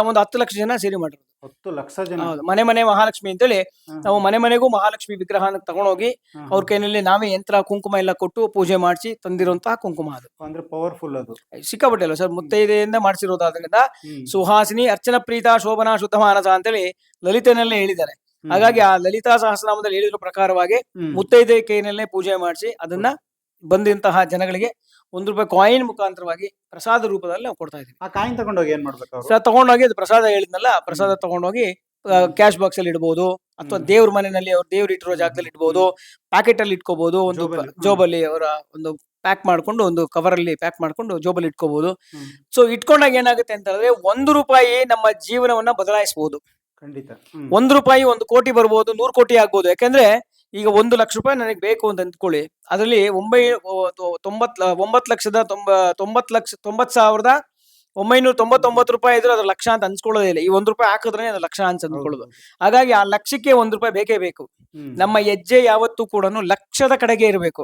ಒಂದು ಹತ್ತು ಲಕ್ಷ ಜನ ಸೇರಿ ಮಾಡಿರೋದು. ಹತ್ತು ಲಕ್ಷ ಜನ? ಮನೆ ಮನೆ ಮಹಾಲಕ್ಷ್ಮಿ ಅಂತೇಳಿ ನಾವು ಮನೆ ಮನೆಗೂ ಮಹಾಲಕ್ಷ್ಮಿ ವಿಗ್ರಹ ತಗೊಂಡೋಗಿ ಅವ್ರ ಕೈನಲ್ಲಿ ನಾವೇ ಯಂತ್ರ ಕುಂಕುಮ ಎಲ್ಲ ಕೊಟ್ಟು ಪೂಜೆ ಮಾಡಿಸಿ ತಂದಿರುವಂತಹ ಕುಂಕುಮ ಅದು. ಅಂದ್ರೆ ಪವರ್ಫುಲ್ ಅದು. ಸಿಕ್ಕಾಪಟ್ಟೆ ಅಲ್ಲ ಸರ್ ಮುತ್ತೈದೆಯಿಂದ ಮಾಡಿಸಿರೋದ್ರಿಂದ ಹ್ಮ್. ಸುಹಾಸಿನಿ ಅರ್ಚನ ಪ್ರೀತ ಶೋಭನಾ ಶುದ್ಧ ಮಾನಸ ಅಂತೇಳಿ ಲಲಿತನಲ್ಲೇ ಹೇಳಿದ್ದಾರೆ. ಹಾಗಾಗಿ ಆ ಲಲಿತಾ ಸಹಸ್ರನಾಮದಲ್ಲಿ ಹೇಳಿರೋ ಪ್ರಕಾರವಾಗಿ. ಮುತ್ತೈದೆ ಕೈನಲ್ಲೇ ಪೂಜೆ ಮಾಡಿಸಿ ಅದನ್ನ ಬಂದಂತಹ ಜನಗಳಿಗೆ ಒಂದು ರೂಪಾಯಿ ಕಾಯಿನ್ ಮುಖಾಂತರವಾಗಿ ಪ್ರಸಾದ ರೂಪದಲ್ಲಿ ನಾವು ಕೊಡ್ತಾ ಇದ್ದೀವಿ. ಆ ಕಾಯಿನ್ ತಗೊಂಡೋಗಿ ಏನ್ ಮಾಡ್ಬೇಕು ಸರ್ ತಗೊಂಡೋಗಿ ಅದು ಪ್ರಸಾದ ಹೇಳಿದ್ನಲ್ಲ ಪ್ರಸಾದ ತಗೊಂಡೋಗಿ ಕ್ಯಾಶ್ ಬಾಕ್ಸ್ ಅಲ್ಲಿ ಇಡಬಹುದು ಅಥವಾ. ದೇವ್ರ ಮನೆಯಲ್ಲಿ ಅವ್ರ ದೇವ್ರು ಇಟ್ಟಿರೋ ಜಾಗದಲ್ಲಿ ಇಡಬಹುದು ಪ್ಯಾಕೆಟ್ ಅಲ್ಲಿ ಇಟ್ಕೋಬಹುದು ಒಂದು ಜೋಬಲ್ಲಿ, ಅವರ ಒಂದು ಪ್ಯಾಕ್ ಮಾಡ್ಕೊಂಡು ಒಂದು ಕವರ್ ಅಲ್ಲಿ ಪ್ಯಾಕ್ ಮಾಡ್ಕೊಂಡು ಜೋಬಲ್ಲಿ ಇಟ್ಕೋಬಹುದು. ಸೊ ಇಟ್ಕೊಂಡಾಗ ಏನಾಗುತ್ತೆ ಅಂತ ಹೇಳಿದ್ರೆ ಒಂದು ರೂಪಾಯಿ ನಮ್ಮ ಜೀವನವನ್ನ ಬದಲಾಯಿಸಬಹುದು. ಒಂದು ರೂಪಾಯಿ ಒಂದು ಕೋಟಿ ಬರ್ಬೋದು ನೂರು ಕೋಟಿ ಆಗ್ಬೋದು. ಯಾಕಂದ್ರೆ ಈಗ ಒಂದು ಲಕ್ಷ ರೂಪಾಯಿ ನನಗೆ ಬೇಕು ಅಂತ ಅಂದ್ಕೊಳ್ಳಿ. ಅದರಲ್ಲಿ ಒಂಬೈ ತೊಂಬತ್ ಒಂಬತ್ತು ಲಕ್ಷದ ತೊಂಬ ತೊಂಬತ್ ಲಕ್ಷ ತೊಂಬತ್ ಸಾವಿರದ ಒಂಬೈನೂರ ತೊಂಬತ್ತೊಂಬತ್ತು ರೂಪಾಯಿ ಇದ್ರೆ ಅದ್ರ ಲಕ್ಷ ಅಂತ ಅನ್ಸ್ಕೊಳ್ಳೋದೇ ಇಲ್ಲ. ಈ ಒಂದ್ ರೂಪಾಯಿ ಹಾಕಿದ್ರೆ ಅದ್ರ ಲಕ್ಷ ಅಂತ ಅನ್ಕೊಳ್ಳೋದು ಹಾಗಾಗಿ ಆ ಲಕ್ಷಕ್ಕೆ ಒಂದ್ ರೂಪಾಯಿ ಬೇಕೇ ಬೇಕು. ನಮ್ಮ ಹೆಜ್ಜೆ ಯಾವತ್ತೂ ಕೂಡ ಲಕ್ಷದ ಕಡೆಗೆ ಇರಬೇಕು.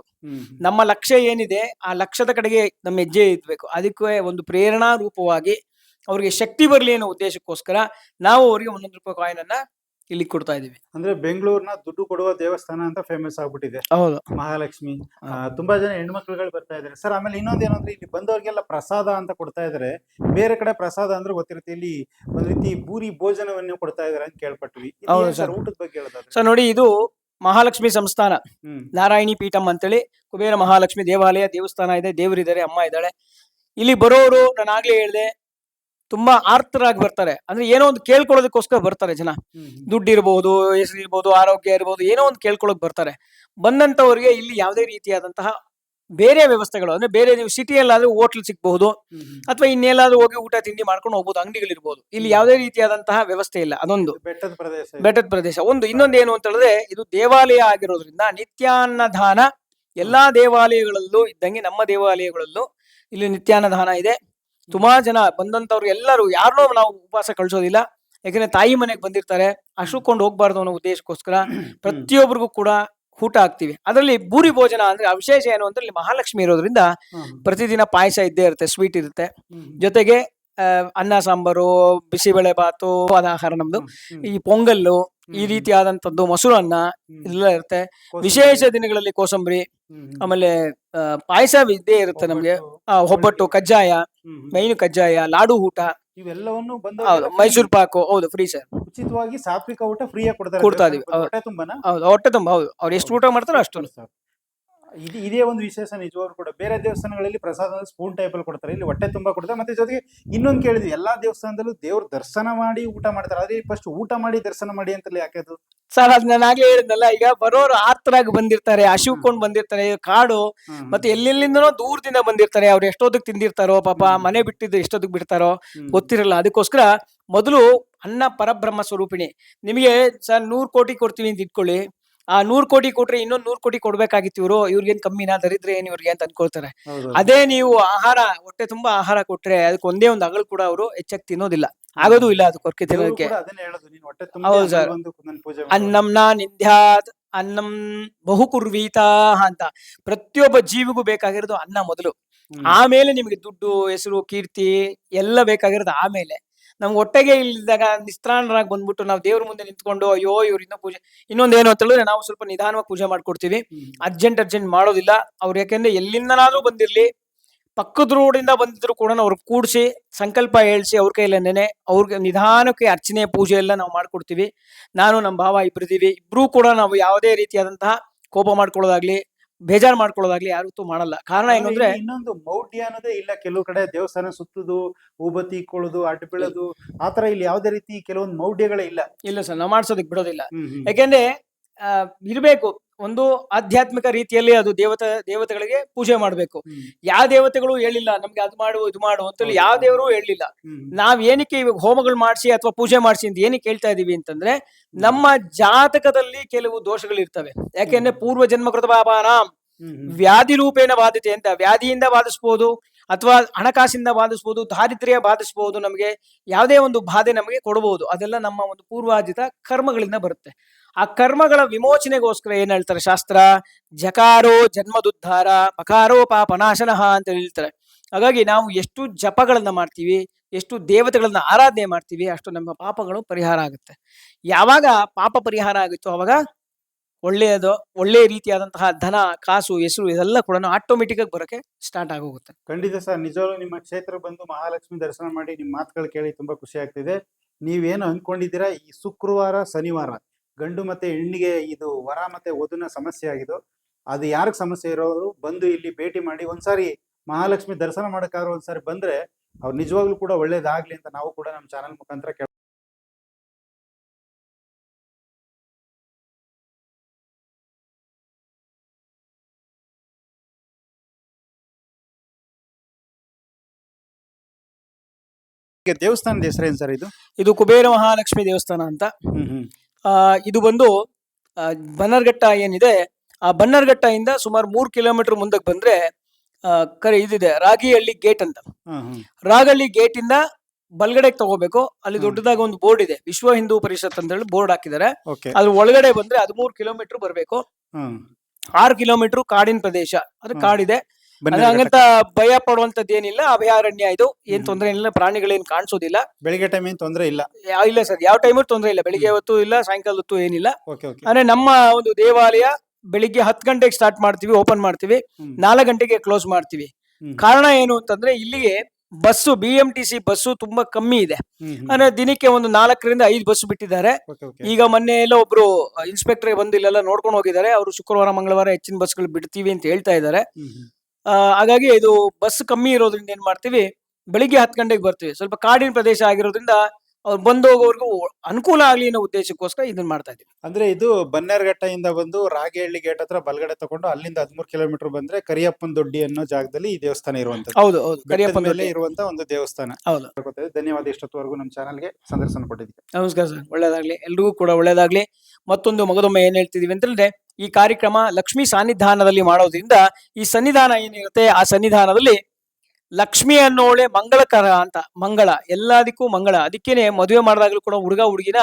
ನಮ್ಮ ಲಕ್ಷ್ಯ ಏನಿದೆ ಆ ಲಕ್ಷದ ಕಡೆಗೆ ನಮ್ಮ ಹೆಜ್ಜೆ ಇರ್ಬೇಕು. ಅದಕ್ಕೆ ಒಂದು ಪ್ರೇರಣಾ ರೂಪವಾಗಿ ಅವ್ರಿಗೆ ಶಕ್ತಿ ಬರಲಿ ಅನ್ನೋ ಉದ್ದೇಶಕ್ಕೋಸ್ಕರ ನಾವು ಅವರಿಗೆ ಒಂದೊಂದು ರೂಪಾಯಿ ಕಾಯಿನ್ ಅನ್ನ ಇಲ್ಲಿ ಕೊಡ್ತಾ ಇದೀವಿ ಅಂದ್ರೆ ಬೆಂಗಳೂರಿನ ದುಡ್ಡು ಕೊಡುವ ದೇವಸ್ಥಾನ ಅಂತ ಫೇಮಸ್ ಆಗ್ಬಿಟ್ಟಿದೆ. ಹೌದು. ಮಹಾಲಕ್ಷ್ಮಿ ಆ, ತುಂಬಾ ಜನ ಹೆಣ್ಮಕ್ಳುಗಳು ಬರ್ತಾ ಇದಾರೆ ಸರ್ ಆಮೇಲೆ ಇನ್ನೊಂದೇನಂದ್ರೆ ಇಲ್ಲಿ ಬಂದವರಿಗೆಲ್ಲ ಪ್ರಸಾದ ಅಂತ ಕೊಡ್ತಾ ಇದಾರೆ ಬೇರೆ ಕಡೆ ಪ್ರಸಾದ ಅಂದ್ರೆ ಗೊತ್ತಿರುತ್ತೆ ಇಲ್ಲಿ ಒಂದ್ ರೀತಿ ಬೂರಿ ಭೋಜನವನ್ನು ಕೊಡ್ತಾ ಇದಾರೆ ಅಂತ ಕೇಳ್ಪಟ್ವಿ. ಇದು ಹೌದು ಏನ್ sir. ಸರ್. ಊಟದ ಬಗ್ಗೆ ಹೇಳೋದಾದ್ರೆ? ಸರ್ ನೋಡಿ ಇದು ಮಹಾಲಕ್ಷ್ಮಿ ಸಂಸ್ಥಾನ. ಹ್ಮ್. ನಾರಾಯಣಿ ಪೀಠಂ ಅಂತೇಳಿ ಕುಬೇರ ಮಹಾಲಕ್ಷ್ಮಿ ದೇವಾಲಯ ದೇವಸ್ಥಾನ ಇದೆ ದೇವರಿದ್ದಾರೆ ಅಮ್ಮ ಇದ್ದಾಳೆ. ಇಲ್ಲಿ ಬರೋರು ನಾನು ಆಗ್ಲೇ ಹೇಳಿದೆ ತುಂಬಾ ಆರ್ತರಾಗಿ ಬರ್ತಾರೆ. ಅಂದ್ರೆ ಏನೋ ಒಂದು ಕೇಳ್ಕೊಳ್ಳೋದಕ್ಕೋಸ್ಕರ ಬರ್ತಾರೆ ಜನ. ದುಡ್ಡ್ ಇರ್ಬೋದು ಹೆಸರು ಇರ್ಬೋದು ಆರೋಗ್ಯ ಇರ್ಬೋದು ಏನೋ ಒಂದು ಕೇಳ್ಕೊಳಕ್ ಬರ್ತಾರೆ. ಬಂದಂತವ್ರಿಗೆ ಇಲ್ಲಿ ಯಾವುದೇ ರೀತಿಯಾದಂತಹ ಬೇರೆ ವ್ಯವಸ್ಥೆಗಳು ಅಂದ್ರೆ ಬೇರೆ ನೀವು ಸಿಟಿಯಲ್ಲಾದ್ರೆ ಹೋಟ್ಲ್ ಸಿಗ್ಬಹುದು. ಅಥವಾ ಇನ್ನೆಲ್ಲಾದ್ರೂ ಹೋಗಿ ಊಟ ತಿಂಡಿ ಮಾಡ್ಕೊಂಡು ಹೋಗ್ಬೋದು ಅಂಗಡಿಗಳಿರ್ಬೋದು. ಇಲ್ಲಿ ಯಾವುದೇ ರೀತಿಯಾದಂತಹ ವ್ಯವಸ್ಥೆ ಇಲ್ಲ ಅದೊಂದು. ಬೆಟ್ಟದ ಪ್ರದೇಶ ಬೆಟ್ಟದ ಪ್ರದೇಶ. ಒಂದು ಇನ್ನೊಂದು ಏನು ಅಂತ ಹೇಳಿದ್ರೆ ಇದು ದೇವಾಲಯ ಆಗಿರೋದ್ರಿಂದ ನಿತ್ಯಾನ್ನದಾನ ಎಲ್ಲಾ ದೇವಾಲಯಗಳಲ್ಲೂ ಇದ್ದಂಗೆ ನಮ್ಮ ದೇವಾಲಯಗಳಲ್ಲೂ ಇಲ್ಲಿ ನಿತ್ಯಾನ್ನದಾನ ಇದೆ. ಸುಮಾರು ಜನ ಬಂದಂತವ್ರು ಎಲ್ಲರೂ ಯಾರನ್ನೂ ನಾವು ಉಪವಾಸ ಕಳ್ಸೋದಿಲ್ಲ. ಯಾಕಂದ್ರೆ ತಾಯಿ ಮನೆಗೆ ಬಂದಿರ್ತಾರೆ ಅಷ್ಟುಕೊಂಡು ಹೋಗ್ಬಾರ್ದು ಅನ್ನೋ ಉದ್ದೇಶಕ್ಕೋಸ್ಕರ ಪ್ರತಿಯೊಬ್ಬರಿಗೂ ಕೂಡ ಊಟ ಹಾಕ್ತಿವಿ. ಅದರಲ್ಲಿ ಬೂರಿ ಭೋಜನ ಅಂದ್ರೆ ಆ ವಿಶೇಷ ಏನು ಅಂದ್ರೆ ಇಲ್ಲಿ ಮಹಾಲಕ್ಷ್ಮಿ ಇರೋದ್ರಿಂದ ಪ್ರತಿದಿನ ಪಾಯಸ ಇದ್ದೇ ಇರುತ್ತೆ ಸ್ವೀಟ್ ಇರುತ್ತೆ. ಜೊತೆಗೆ ಅನ್ನ ಸಾಂಬಾರು ಬಿಸಿಬೇಳೆ ಬಾತು ಅದ ಆಹಾರ ನಮ್ದು ಈ ಪೊಂಗಲ್ಲು ಈ. ರೀತಿಯಾದಂತದ್ದು ಮೊಸರು ಅನ್ನ ಹ್ಮ್. ಇದೆಲ್ಲ ಇರುತ್ತೆ ವಿಶೇಷ ದಿನಗಳಲ್ಲಿ ಕೋಸಂಬರಿ. ಆಮೇಲೆ ಪಾಯಸ ಇದ್ದೇ ಇರುತ್ತೆ ನಮ್ಗೆ ಒಬ್ಬಟ್ಟು, ಆ, ಒಬ್ಬಟ್ಟು ಕಜ್ಜಾಯ. ಮೈನು ಕಜ್ಜಾಯ ಲಾಡು ಊಟ ಇವೆಲ್ಲವನ್ನು ಬಂದ ಹೌದು ಮೈಸೂರು ಪಾಕು ಹೌದು ಫ್ರೀ ಸರ್ ಉಚಿತವಾಗಿ ಸಾತ್ವಿಕ ಊಟ ಫ್ರೀ ಆಗಿ ಕೊಡ್ತಾರೆ ಕೊಡ್ತಾ ಇದೀವಿ, ಹೌದು. ಹೊಟ್ಟೆ ತುಂಬಾನ ಹೌದು ಹೊಟ್ಟೆ ತುಂಬ ಹೌದು ಅವ್ರು ಎಷ್ಟು ಊಟ ಮಾಡ್ತಾರೋ ಅಷ್ಟು ಸರ್. ಇದು ಇದೇ ಒಂದು ವಿಶೇಷ ನಿಜವಾಗ್ಲೂ ಕೂಡ ಬೇರೆ ದೇವಸ್ಥಾನಗಳಲ್ಲಿ ಪ್ರಸಾದ ಸ್ಪೂನ್ ಟೈಪ್ ಅಲ್ಲಿ ಕೊಡ್ತಾರೆ. ಇಲ್ಲಿ ಹೊಟ್ಟೆ ತುಂಬಾ ಕೊಡ್ತಾರೆ. ಮತ್ತೆ ಜೊತೆಗೆ ಇನ್ನೊಂದು ಕೇಳಿದ್ವಿ ಎಲ್ಲಾ ದೇವಸ್ಥಾನದಲ್ಲೂ ದೇವ್ರ ದರ್ಶನ ಮಾಡಿ ಊಟ ಮಾಡ್ತಾರೆ. ಅದೇ ಫಸ್ಟ್ ಊಟ ಮಾಡಿ ದರ್ಶನ ಮಾಡಿ ಅಂತಲೇ ಯಾಕೆ ಅದು? ಸರ್ ಅದ್ ನಾನು ಆಗ್ಲೇ ಹೇಳಿದ್ನಲ್ಲ ಈಗ ಬರೋರು ಆರ್ತರಾಗಿ ಬಂದಿರ್ತಾರೆ ಹಸಿವ್ಕೊಂಡ್ ಬಂದಿರ್ತಾರೆ ಕಾಡು ಮತ್ತೆ ಎಲ್ಲೆಲ್ಲಿಂದನೋ ದೂರದಿಂದ ಬಂದಿರ್ತಾರೆ. ಅವ್ರು ಎಷ್ಟೊತ್ತಿಗೆ ತಿಂದಿರ್ತಾರೋ ಪಾಪ. ಮನೆ ಬಿಟ್ಟಿದ್ದು ಎಷ್ಟೊತ್ತಿಗೆ ಬಿಡ್ತಾರೋ ಗೊತ್ತಿರಲ್ಲ. ಅದಕ್ಕೋಸ್ಕರ ಮೊದಲು ಅನ್ನ ಪರಬ್ರಹ್ಮ ಸ್ವರೂಪಿಣಿ. ನಿಮಗೆ ಸರ್ ನೂರು ಕೋಟಿ ಕೊಡ್ತೀವಿ ಅಂತ ಇಟ್ಕೊಳ್ಳಿ. ಆ ನೂರ್ ಕೋಟಿ ಕೊಟ್ರೆ ಇನ್ನೊಂದ್ ನೂರ್ ಕೋಟಿ ಕೊಡ್ಬೇಕಾಗಿತ್ತು ಇವರು. ಇವ್ರಿಗೇನ್ ಕಮ್ಮಿನಾ? ದರಿದ್ರೆ ಏನ್ ಇವ್ರಿಗೆ ಅಂತ ಅನ್ಕೊಳ್ತಾರೆ. ಅದೇ ನೀವು ಆಹಾರ ಹೊಟ್ಟೆ ತುಂಬಾ ಆಹಾರ ಕೊಟ್ರೆ ಅದಕ್ಕೆ ಒಂದೇ ಒಂದು ಅಗಳು ಕೂಡ ಅವರು ಹೆಚ್ಚಾಗಿ ತಿನ್ನೋದಿಲ್ಲ. ಆಗೋದು ಇಲ್ಲ ಅದು ಕೊರಕೆ ತಿನ್ನೋದಕ್ಕೆ. ಹೌದು ಸರ್. ಅನ್ನಂನ ನಿಂದ್ಯಾತ್ ಅನ್ನಂ ಬಹು ಕುರ್ವೀತಾ ಅಂತ. ಪ್ರತಿಯೊಬ್ಬ ಜೀವಿಗೂ ಬೇಕಾಗಿರೋದು ಅನ್ನ ಮೊದಲು. ಆಮೇಲೆ ನಿಮಗೆ ದುಡ್ಡು ಹೆಸರು ಕೀರ್ತಿ ಎಲ್ಲ ಬೇಕಾಗಿರೋದು ಆಮೇಲೆ. ನಮ್ಗೆ ಹೊಟ್ಟೆಗೆ ಇಲ್ದಾಗ ನಿಸ್ತ್ರಾಣರಾಗಿ ಬಂದ್ಬಿಟ್ಟು ನಾವು ದೇವ್ರ ಮುಂದೆ ನಿಂತ್ಕೊಂಡು ಅಯ್ಯೋ ಇವ್ರು ಇನ್ನೂ ಪೂಜೆ ಇನ್ನೊಂದು ಏನು ಅಂತ ಹೇಳಿದ್ರೆ ನಾವು ಸ್ವಲ್ಪ ನಿಧಾನವಾಗಿ ಪೂಜೆ ಮಾಡ್ಕೊಡ್ತೀವಿ. ಅರ್ಜೆಂಟ್ ಅರ್ಜೆಂಟ್ ಮಾಡೋದಿಲ್ಲ. ಅವ್ರು ಯಾಕೆಂದ್ರೆ ಎಲ್ಲಿಂದನಾದ್ರೂ ಬಂದಿರ್ಲಿ. ಪಕ್ಕದ ರೋಡಿಂದ ಬಂದಿದ್ರು ಕೂಡ ಅವ್ರು ಕೂಡಿಸಿ ಸಂಕಲ್ಪ ಹೇಳಿಸಿ ಅವ್ರ ಕೈಲೇನೆ ಅವ್ರಿಗೆ ನಿಧಾನಕ್ಕೆ ಅರ್ಚನೆ ಪೂಜೆ ಎಲ್ಲ ನಾವು ಮಾಡ್ಕೊಡ್ತೀವಿ. ನಾನು ನಮ್ಮ ಭಾವ ಇಬ್ಬರಿದ್ದೀವಿ ಇಬ್ಬರೂ ಕೂಡ ನಾವು ಯಾವುದೇ ರೀತಿಯಾದಂತಹ ಕೋಪ ಮಾಡ್ಕೊಳ್ಳೋದಾಗ್ಲಿ ಬೇಜಾರ್ ಮಾಡ್ಕೊಳ್ಳೋದಾಗ್ಲಿ ಯಾರು ಮಾಡಲ್ಲ. ಕಾರಣ ಏನು ಅಂದ್ರೆ ಇನ್ನೊಂದು ಮೌಢ್ಯ ಅನ್ನೋದೇ ಇಲ್ಲ. ಕೆಲವು ಕಡೆ ದೇವಸ್ಥಾನ ಸುತ್ತುದು ಊಬತ್ತಿ ಇಕ್ಕೊಳ್ಳೋದು ಅಡ್ಡ ಬೀಳೋದು ಆತರ ಇಲ್ಲಿ ಯಾವುದೇ ರೀತಿ ಕೆಲವೊಂದು ಮೌಢ್ಯಗಳೇ ಇಲ್ಲ. ಇಲ್ಲ ಸರ್ ನಾವು ಮಾಡ್ಸೋದಕ್ಕೆ ಬಿಡೋದಿಲ್ಲ. ಯಾಕೆಂದ್ರೆ ಆ, ಇರ್ಬೇಕು. ಒಂದು ಆಧ್ಯಾತ್ಮಿಕ ರೀತಿಯಲ್ಲಿ ಅದು ದೇವತೆ ದೇವತೆಗಳಿಗೆ ಪೂಜೆ ಮಾಡ್ಬೇಕು. ಯಾವ ದೇವತೆಗಳು ಹೇಳಿಲ್ಲ ನಮ್ಗೆ ಅದು ಮಾಡು ಇದು ಮಾಡು ಅಂತೇಳಿ ಹೌದು. ಯಾವ ದೇವರು ಹೇಳಿಲ್ಲ. ನಾವ್ ಏನಕ್ಕೆ ಇವಾಗ ಹೋಮಗಳು ಮಾಡಿಸಿ ಅಥವಾ ಪೂಜೆ ಮಾಡಿಸಿ ಅಂತ ಏನಕ್ಕೆ ಹೇಳ್ತಾ ಇದೀವಿ ಅಂತಂದ್ರೆ ನಮ್ಮ ಜಾತಕದಲ್ಲಿ ಕೆಲವು ದೋಷಗಳು ಇರ್ತವೆ. ಯಾಕೆಂದ್ರೆ ಪೂರ್ವ ಜನ್ಮಕೃತ ಹ್ಮ್. ವ್ಯಾಧಿ ರೂಪೇಣ ಬಾಧಿತೆ ಅಂತ ವ್ಯಾಧಿಯಿಂದ ಬಾಧಿಸ್ಬೋದು. ಅಥವಾ ಹಣಕಾಸಿಂದ ಬಾಧಿಸ್ಬೋದು, ದಾರಿದ್ರ್ಯ ಬಾಧಿಸ್ಬೋದು, ನಮಗೆ ಯಾವುದೇ ಒಂದು ಬಾಧೆ ನಮಗೆ ಕೊಡಬಹುದು ಅದೆಲ್ಲ ನಮ್ಮ ಒಂದು ಪೂರ್ವಾಜಿತ ಕರ್ಮಗಳಿಂದ ಬರುತ್ತೆ. ಆ ಕರ್ಮಗಳ ವಿಮೋಚನೆಗೋಸ್ಕರ ಏನ್ ಹೇಳ್ತಾರೆ ಶಾಸ್ತ್ರ? ಜಕಾರೋ ಜನ್ಮದುದ್ಧಾರ ಪಕಾರೋ ಪಾಪನಾಶನಃ ಅಂತ ಹೇಳ್ತಾರೆ. ಹಾಗಾಗಿ ನಾವು ಎಷ್ಟು ಜಪಗಳನ್ನ ಮಾಡ್ತೀವಿ, ಎಷ್ಟು ದೇವತೆಗಳನ್ನ ಆರಾಧನೆ ಮಾಡ್ತೀವಿ, ಅಷ್ಟು ನಮ್ಮ ಪಾಪಗಳು ಪರಿಹಾರ ಆಗುತ್ತೆ. ಯಾವಾಗ ಪಾಪ ಪರಿಹಾರ ಆಗುತ್ತೋ ಅವಾಗ ಒಳ್ಳೆಯದು, ಒಳ್ಳೆ ರೀತಿಯಾದಂತಹ ಧನ, ಕಾಸು, ಹೆಸರು ಇದೆಲ್ಲ ಕೂಡ ಆಟೋಮೆಟಿಕ್ ಆಗಿ ಬರೋಕೆ ಸ್ಟಾರ್ಟ್ ಆಗೋಗುತ್ತೆ. ಖಂಡಿತ ಸರ್. ನಿಜವಾಗ್ಲೂ ನಿಮ್ಮ ಕ್ಷೇತ್ರ ಬಂದು ಮಹಾಲಕ್ಷ್ಮಿ ದರ್ಶನ ಮಾಡಿ ನಿಮ್ಮ ಮಾತುಗಳು ಕೇಳಿ ತುಂಬಾ ಖುಷಿ ಆಗ್ತಿದೆ. ನೀವೇನು ಅನ್ಕೊಂಡಿದ್ದೀರಾ ಈ ಶುಕ್ರವಾರ, ಶನಿವಾರ ಗಂಡು ಮತ್ತೆ ಹೆಣ್ಣಿಗೆ ಇದು ವರ ಮತ್ತೆ ವಧುನ ಸಮಸ್ಯೆ ಆಗಿದ್ದು, ಅದು ಯಾರಿಗೆ ಸಮಸ್ಯೆ ಇರೋರು ಬಂದು ಇಲ್ಲಿ ಭೇಟಿ ಮಾಡಿ ಒಂದ್ಸಾರಿ ಮಹಾಲಕ್ಷ್ಮಿ ದರ್ಶನ ಮಾಡೋಕ್ಕಾದ್ರೂ ಒಂದ್ಸಾರಿ ಬಂದ್ರೆ ಅವ್ರು ನಿಜವಾಗ್ಲೂ ಕೂಡ ಒಳ್ಳೇದಾಗ್ಲಿ ಅಂತ ನಾವು ಕೂಡ ನಮ್ಮ ಚಾನಲ್ ಮುಖಾಂತರ ಈಗ ದೇವಸ್ಥಾನದ ಹೆಸರೇನು ಸರ್ ಇದು? ಇದು ಕುಬೇರ ಮಹಾಲಕ್ಷ್ಮಿ ದೇವಸ್ಥಾನ ಅಂತ. ಹ್ಮ್ ಹ್ಮ್. ಆ, ಇದು ಬಂದು ಆ, ಬನ್ನರ್ಘಟ್ಟ ಏನಿದೆ ಆ ಬನ್ನರ್ಘಟ್ಟದಿಂದ ಸುಮಾರು ಮೂರು ಕಿಲೋಮೀಟರ್ ಮುಂದಕ್ಕೆ ಬಂದ್ರೆ ಆ, ಕರೆ ಇದಿದೆ ರಾಗಿಹಳ್ಳಿ ಗೇಟ್ ಅಂತ. ಹ್ಮ್ ಹ್ಮ್. ರಾಗಳ್ಳಿ ಗೇಟ್ ಇಂದ ಬಲ್ಗಡೆಗೆ ತಗೋಬೇಕು. ಅಲ್ಲಿ. ದೊಡ್ಡದಾಗಿ ಒಂದು ಬೋರ್ಡ್ ಇದೆ ವಿಶ್ವ ಹಿಂದೂ ಪರಿಷತ್ ಅಂತ ಹೇಳಿ ಬೋರ್ಡ್ ಹಾಕಿದ್ದಾರೆ. ಓಕೆ. ಅದ್ರ ಒಳಗಡೆ ಬಂದ್ರೆ ಹದಿಮೂರು ಕಿಲೋಮೀಟರ್ ಬರಬೇಕು. ಹ್ಮ್. ಆರು ಕಿಲೋಮೀಟರ್ ಕಾಡಿನ ಪ್ರದೇಶ ಅದು ಕಾಡಿದೆ. ಅದು ಹಂಗಂತ ಭಯ ಪಡುವಂತದ್ದು ಏನಿಲ್ಲ ಅಭಯಾರಣ್ಯ ಇದು. ಏನ್. ತೊಂದರೆ ಇಲ್ಲ ಪ್ರಾಣಿಗಳೇನ್ ಕಾಣಿಸೋದಿಲ್ಲ. ಬೆಳಿಗ್ಗೆ ಟೈಮ್ ಏನು ತೊಂದರೆ ಇಲ್ಲ. ಯಾ- ಇಲ್ಲ ಸರ್ ಯಾವ ಟೈಮ್ ತೊಂದರೆ ಇಲ್ಲ. ಬೆಳಿಗ್ಗೆ ಹೊತ್ತು ಇಲ್ಲ ಸಾಯಂಕಾಲ ಹೊತ್ತು ಏನಿಲ್ಲ. ಓಕೆ ಓಕೆ ಅಂದ್ರೆ ನಮ್ಮ ಒಂದು ದೇವಾಲಯ ಬೆಳಿಗ್ಗೆ ಹತ್ತು ಗಂಟೆಗೆ ಸ್ಟಾರ್ಟ್ ಮಾಡ್ತೀವಿ ಓಪನ್ ಮಾಡ್ತೀವಿ. ಹ್ಮ್. ನಾಲ್ಕು ಗಂಟೆಗೆ ಕ್ಲೋಸ್ ಮಾಡ್ತೀವಿ. ಹ್ಮ್. ಕಾರಣ ಏನು ಅಂತಂದ್ರೆ ಇಲ್ಲಿಗೆ bus B M T C bus ತುಂಬಾ ಕಮ್ಮಿ ಇದೆ. ಹ್ಮ್ ಹ್ಮ್. ಅಂದ್ರೆ ದಿನಕ್ಕೆ ಒಂದು ನಾಲ್ಕರಿಂದ ಐದು ಬಸ್ ಬಿಟ್ಟಿದ್ದಾರೆ. ಓಕೆ ಓಕೆ ಈಗ ಮೊನ್ನೆ ಎಲ್ಲ ಒಬ್ರು ಇನ್ಸ್ಪೆಕ್ಟರ್ ಬಂದು ಇಲ್ಲೆಲ್ಲ ನೋಡ್ಕೊಂಡು ಹೋಗಿದ್ದಾರೆ. ಅವರು ಶುಕ್ರವಾರ ಮಂಗಳವಾರ ಹೆಚ್ಚಿನ ಬಸ್ಗಳು ಬಿಡ್ತೀವಿ ಅಂತ ಹೇಳ್ತಾ ಇದ್ದಾರೆ. ಹ್ಮ್ ಹ್ಮ್. ಹಾಗಾಗಿ ಇದು ಬಸ್ ಕಮ್ಮಿ ಇರೋದ್ರಿಂದ ಏನ್ ಮಾಡ್ತೀವಿ ಬೆಳಿಗ್ಗೆ ಹತ್ತು ಗಂಟೆಗೆ ಬರ್ತೀವಿ. ಸ್ವಲ್ಪ ಕಾಡಿನ ಪ್ರದೇಶ ಆಗಿರೋದ್ರಿಂದ ಅವ್ರು ಬಂದು ಹೋಗೋರ್ಗು ಅನುಕೂಲ ಆಗ್ಲಿ ಅನ್ನೋ ಉದ್ದೇಶಕ್ಕೋಸ್ಕರ ಇದನ್ನ ಮಾಡ್ತಾ ಇದ್ದೀವಿ. ಅಂದ್ರೆ ಇದು ಬನ್ನೇರ್ಘಟ್ಟದಿಂದ ಬಂದು ರಾಗೇಹಳ್ಳಿ ಗೇಟ್ ಹತ್ರ ಬಲಗಡೆ ತಗೊಂಡು ಅಲ್ಲಿಂದ ಹದಿಮೂರು ಕಿಲೋಮೀಟರ್ ಬಂದ್ರೆ ಕರಿಯಪ್ಪನ ದೊಡ್ಡಿ ಅನ್ನೋ ಜಾಗದಲ್ಲಿ ಈ ದೇವಸ್ಥಾನ ಇರುವಂತದ್ದು ಹೌದು ಹೌದು. ಬೆಟ್ಟದ ಕರಿಯಪ್ಪನ ಮೇಲೆ ದೊಡ್ಡಿ. ಇರುವಂತ ಒಂದು ದೇವಸ್ಥಾನ. ಹೌದು. ಧನ್ಯವಾದ ಇಷ್ಟೊತ್ತವರೆಗೂ ನಮ್ಮ ಚಾನಲ್ಗೆ ಸಂದರ್ಶನ ಕೊಟ್ಟಿದ್ದೀವಿ ನಮಸ್ಕಾರ ಸರ್. ಒಳ್ಳೇದಾಗ್ಲಿ. ಎಲ್ರಿಗೂ ಕೂಡ ಒಳ್ಳೇದಾಗ್ಲಿ. ಮತ್ತೊಂದು ಮಗದೊಮ್ಮೆ ಏನ್ ಹೇಳ್ತಿದೀವಿ ಅಂತಂದ್ರೆ ಈ ಕಾರ್ಯಕ್ರಮ ಲಕ್ಷ್ಮಿ ಸಾನ್ನಿಧಾನದಲ್ಲಿ ಮಾಡೋದ್ರಿಂದ ಈ ಸನ್ನಿಧಾನ ಏನಿರುತ್ತೆ? ಆ ಸನ್ನಿಧಾನದಲ್ಲಿ ಲಕ್ಷ್ಮಿ ಅನ್ನೋಳೆ ಮಂಗಳಕರ ಅಂತ, ಮಂಗಳ, ಎಲ್ಲದಕ್ಕೂ ಮಂಗಳ. ಅದಕ್ಕೇನೆ ಮದುವೆ ಮಾಡಿದಾಗಲೂ ಕೂಡ ಹುಡುಗ, ಹುಡುಗಿನ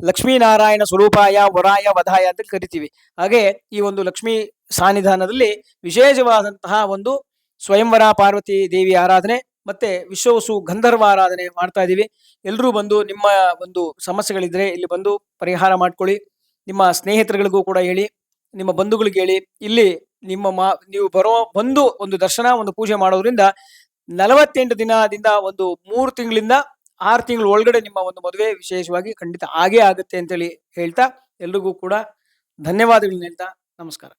ಲಕ್ಷ್ಮೀನಾರಾಯಣ ಸ್ವರೂಪಾಯ, ವರಾಯ, ವಧಾಯ ಅಂತ ಕರಿತೀವಿ. ಹಾಗೆ ಈ ಒಂದು ಲಕ್ಷ್ಮೀ ಸಾನ್ನಿಧಾನದಲ್ಲಿ ವಿಶೇಷವಾದಂತಹ ಒಂದು ಸ್ವಯಂವರ ಪಾರ್ವತಿ ದೇವಿ ಆರಾಧನೆ ಮತ್ತೆ ವಿಶ್ವವಸು ಗಂಧರ್ವ ಆರಾಧನೆ ಮಾಡ್ತಾ ಇದ್ದೀವಿ ಎಲ್ಲರೂ ಬಂದು ನಿಮ್ಮ ಒಂದು ಸಮಸ್ಯೆಗಳಿದ್ರೆ ಇಲ್ಲಿ ಬಂದು ಪರಿಹಾರ ಮಾಡ್ಕೊಳ್ಳಿ. ನಿಮ್ಮ ಸ್ನೇಹಿತರುಗಳಿಗೂ ಕೂಡ ಹೇಳಿ. ನಿಮ್ಮ ಬಂಧುಗಳಿಗೆ ಹೇಳಿ, ಇಲ್ಲಿ ನಿಮ್ಮ ಮಾ, ನೀವು ಬರೋ, ಬಂದು ಒಂದು ದರ್ಶನ, ಒಂದು ಪೂಜೆ ಮಾಡೋದ್ರಿಂದ ನಲವತ್ತೆಂಟು ದಿನದಿಂದ ಒಂದು ಮೂರು ತಿಂಗಳಿಂದ ಆರು ತಿಂಗಳ ಒಳಗಡೆ ನಿಮ್ಮ ಒಂದು ಮದುವೆ ವಿಶೇಷವಾಗಿ ಖಂಡಿತ ಆಗೇ ಆಗುತ್ತೆ ಅಂತೇಳಿ ಹೇಳ್ತಾ ಎಲ್ರಿಗೂ ಕೂಡ ಧನ್ಯವಾದಗಳನ್ನ ಹೇಳ್ತಾ ನಮಸ್ಕಾರ.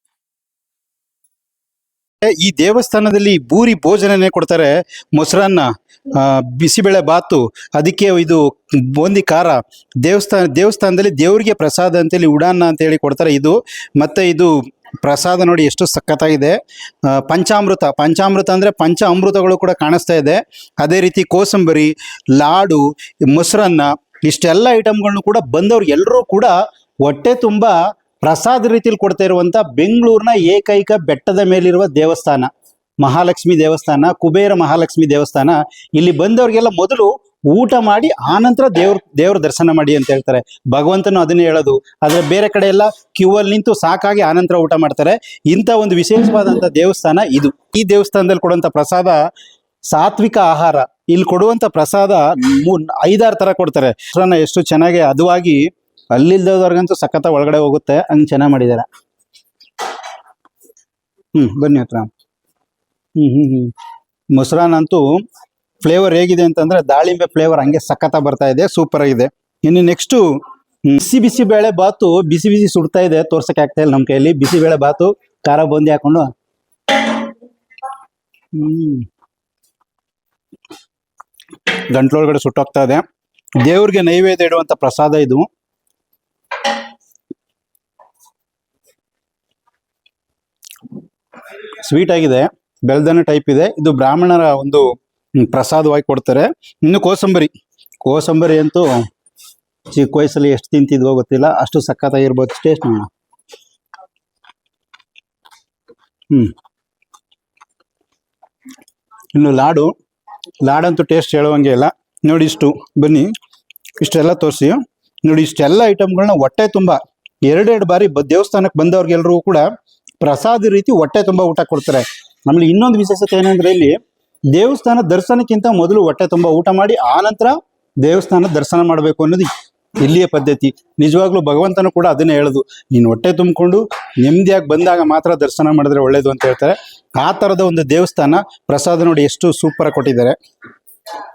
ಈ ದೇವಸ್ಥಾನದಲ್ಲಿ ಬೂರಿ ಭೋಜನನೇ ಕೊಡ್ತಾರೆ. ಮೊಸರನ್ನ ಬಿಸಿಬೇಳೆ ಬಾತು, ಅದಕ್ಕೆ ಇದು ಬೋಂದಿ ಖಾರ. ದೇವಸ್ಥಾನ, ದೇವಸ್ಥಾನದಲ್ಲಿ ದೇವರಿಗೆ ಪ್ರಸಾದ ಅಂತೇಳಿ ಉಡಾನ್ನ ಅಂತೇಳಿ ಕೊಡ್ತಾರೆ ಇದು. ಮತ್ತೆ ಇದು ಪ್ರಸಾದ ನೋಡಿ ಎಷ್ಟು ಸಖತ್ತಾಗಿದೆ. ಪಂಚಾಮೃತ. ಪಂಚಾಮೃತ ಅಂದರೆ ಪಂಚ ಅಮೃತಗಳು ಕೂಡ ಕಾಣಿಸ್ತಾ ಇದೆ. ಅದೇ ರೀತಿ ಕೋಸಂಬರಿ, ಲಾಡು, ಮೊಸರನ್ನ, ಇಷ್ಟೆಲ್ಲ ಐಟಮ್ಗಳನ್ನು ಕೂಡ ಬಂದವರು ಎಲ್ಲರೂ ಕೂಡ ಹೊಟ್ಟೆ ತುಂಬ ಪ್ರಸಾದ ರೀತಿಯಲ್ಲಿ ಕೊಡ್ತಾ ಇರುವಂತ ಬೆಂಗಳೂರಿನ ಏಕೈಕ ಬೆಟ್ಟದ ಮೇಲಿರುವ ದೇವಸ್ಥಾನ, ಮಹಾಲಕ್ಷ್ಮಿ ದೇವಸ್ಥಾನ, ಕುಬೇರ ಮಹಾಲಕ್ಷ್ಮಿ ದೇವಸ್ಥಾನ. ಇಲ್ಲಿ ಬಂದವರಿಗೆಲ್ಲ ಮೊದಲು ಊಟ ಮಾಡಿ, ಆನಂತರ ದೇವ್ರ ದೇವ್ರ ದರ್ಶನ ಮಾಡಿ ಅಂತ ಹೇಳ್ತಾರೆ. ಭಗವಂತನು ಅದನ್ನೇ ಹೇಳೋದು. ಆದ್ರೆ ಬೇರೆ ಕಡೆ ಎಲ್ಲ ಕ್ಯೂ ಅಲ್ಲಿ ನಿಂತು ಸಾಕಾಗಿ ಆನಂತರ ಊಟ ಮಾಡ್ತಾರೆ. ಇಂಥ ಒಂದು ವಿಶೇಷವಾದಂಥ ದೇವಸ್ಥಾನ ಇದು. ಈ ದೇವಸ್ಥಾನದಲ್ಲಿ ಕೊಡುವಂಥ ಪ್ರಸಾದ ಸಾತ್ವಿಕ ಆಹಾರ. ಇಲ್ಲಿ ಕೊಡುವಂತ ಪ್ರಸಾದ ಐದಾರು ತರ ಕೊಡ್ತಾರೆ. ಎಷ್ಟು ಚೆನ್ನಾಗಿ ಹದವಾಗಿ ಅಲ್ಲಿಲ್ದವ್ರಿಗಂತೂ ಸಖತ್ತ ಒಳಗಡೆ ಹೋಗುತ್ತೆ, ಹಂಗ್ ಚೆನ್ನಾಗಿ ಮಾಡಿದಾರೆ. ಹ್ಮ್, ಬನ್ನಿ ಹತ್ರ. ಹ್ಮ್ ಹ್ಮ್ ಅಂತೂ ಫ್ಲೇವರ್ ಹೇಗಿದೆ ಅಂತಂದ್ರೆ ದಾಳಿಂಬೆ ಫ್ಲೇವರ್ ಹಂಗೆ ಸಖತ್ತ ಬರ್ತಾ ಇದೆ ಸೂಪರ್ ಆಗಿದೆ. ಇನ್ನು ನೆಕ್ಸ್ಟು ಬಿಸಿ ಬಿಸಿ ಬೇಳೆ ಬಾತು ಬಿಸಿ ಬಿಸಿ ಸುಡ್ತಾ ಇದೆ ತೋರ್ಸಕ್ ಆಗ್ತಾ ಇಲ್ಲ ನಮ್ಮ ಕೈಯಲ್ಲಿ. ಬಿಸಿ ಬೇಳೆ ಬಾತು, ಖಾರ ಬೂಂದಿ ಹಾಕೊಂಡು. ಹ್ಮ್. ಗಂಟ್ಲೊಳಗಡೆ ಸುಟ್ಟೋಗ್ತಾ ಇದೆ. ದೇವ್ರಿಗೆ ನೈವೇದ್ಯ ಇಡುವಂತ ಪ್ರಸಾದ ಇದು. ಸ್ವೀಟ್ ಆಗಿದೆ. ಬೆಲ್ದನ ಟೈಪ್ ಇದೆ. ಇದು ಬ್ರಾಹ್ಮಣರ ಒಂದು ಪ್ರಸಾದವಾಗಿ ಕೊಡ್ತಾರೆ. ಇನ್ನು ಕೋಸಂಬರಿ. ಕೋಸಂಬರಿ ಅಂತೂ ಚಿಕ್ಕ ವಯಸ್ಸಲ್ಲಿ ಎಷ್ಟು ತಿಂತಿದ್ವೋ ಗೊತ್ತಿಲ್ಲ. ಅಷ್ಟು ಸಖತ್ತಾಗಿರ್ಬೋದು. ಟೇಸ್ಟ್ ನೋಡೋಣ. ಹ್ಮ್. ಇನ್ನು ಲಾಡು. ಲಾಡಂತೂ ಟೇಸ್ಟ್ ಹೇಳುವಂಗೆ ಇಲ್ಲ. ನೋಡಿ ಇಷ್ಟು. ಬನ್ನಿ. ಇಷ್ಟೆಲ್ಲ ತೋರಿಸಿ. ನೋಡಿ, ಇಷ್ಟೆಲ್ಲ ಐಟಮ್ಗಳನ್ನ ಹೊಟ್ಟೆ ತುಂಬ. ಎರಡೆರಡು ಬಾರಿ ದೇವಸ್ಥಾನಕ್ಕೆ ಬಂದವ್ರಿಗೆಲ್ರಿಗೂ ಕೂಡ ಪ್ರಸಾದ ರೀತಿ ಹೊಟ್ಟೆ ತುಂಬ ಊಟ ಕೊಡ್ತಾರೆ. ಆಮೇಲೆ ಇನ್ನೊಂದು ವಿಶೇಷತೆ ಏನಂದ್ರೆ ಇಲ್ಲಿ ದೇವಸ್ಥಾನ ದರ್ಶನಕ್ಕಿಂತ ಮೊದಲು ಹೊಟ್ಟೆ ತುಂಬ ಊಟ ಮಾಡಿ, ಆನಂತರ ದೇವಸ್ಥಾನ ದರ್ಶನ ಮಾಡಬೇಕು ಅನ್ನೋದು ಇಲ್ಲಿಯ ಪದ್ಧತಿ. ನಿಜವಾಗ್ಲೂ ಭಗವಂತನು ಕೂಡ ಅದನ್ನೇ ಹೇಳೋದು. ನೀನು ಹೊಟ್ಟೆ ತುಂಬಿಕೊಂಡು ನೆಮ್ಮದಿಯಾಗಿ ಬಂದಾಗ ಮಾತ್ರ ದರ್ಶನ ಮಾಡಿದ್ರೆ ಒಳ್ಳೇದು ಅಂತ ಹೇಳ್ತಾರೆ. ಆ ಥರದ ಒಂದು ದೇವಸ್ಥಾನ ಪ್ರಸಾದ ನೋಡಿ ಎಷ್ಟು ಸೂಪರ್ ಕೊಟ್ಟಿದ್ದಾರೆ.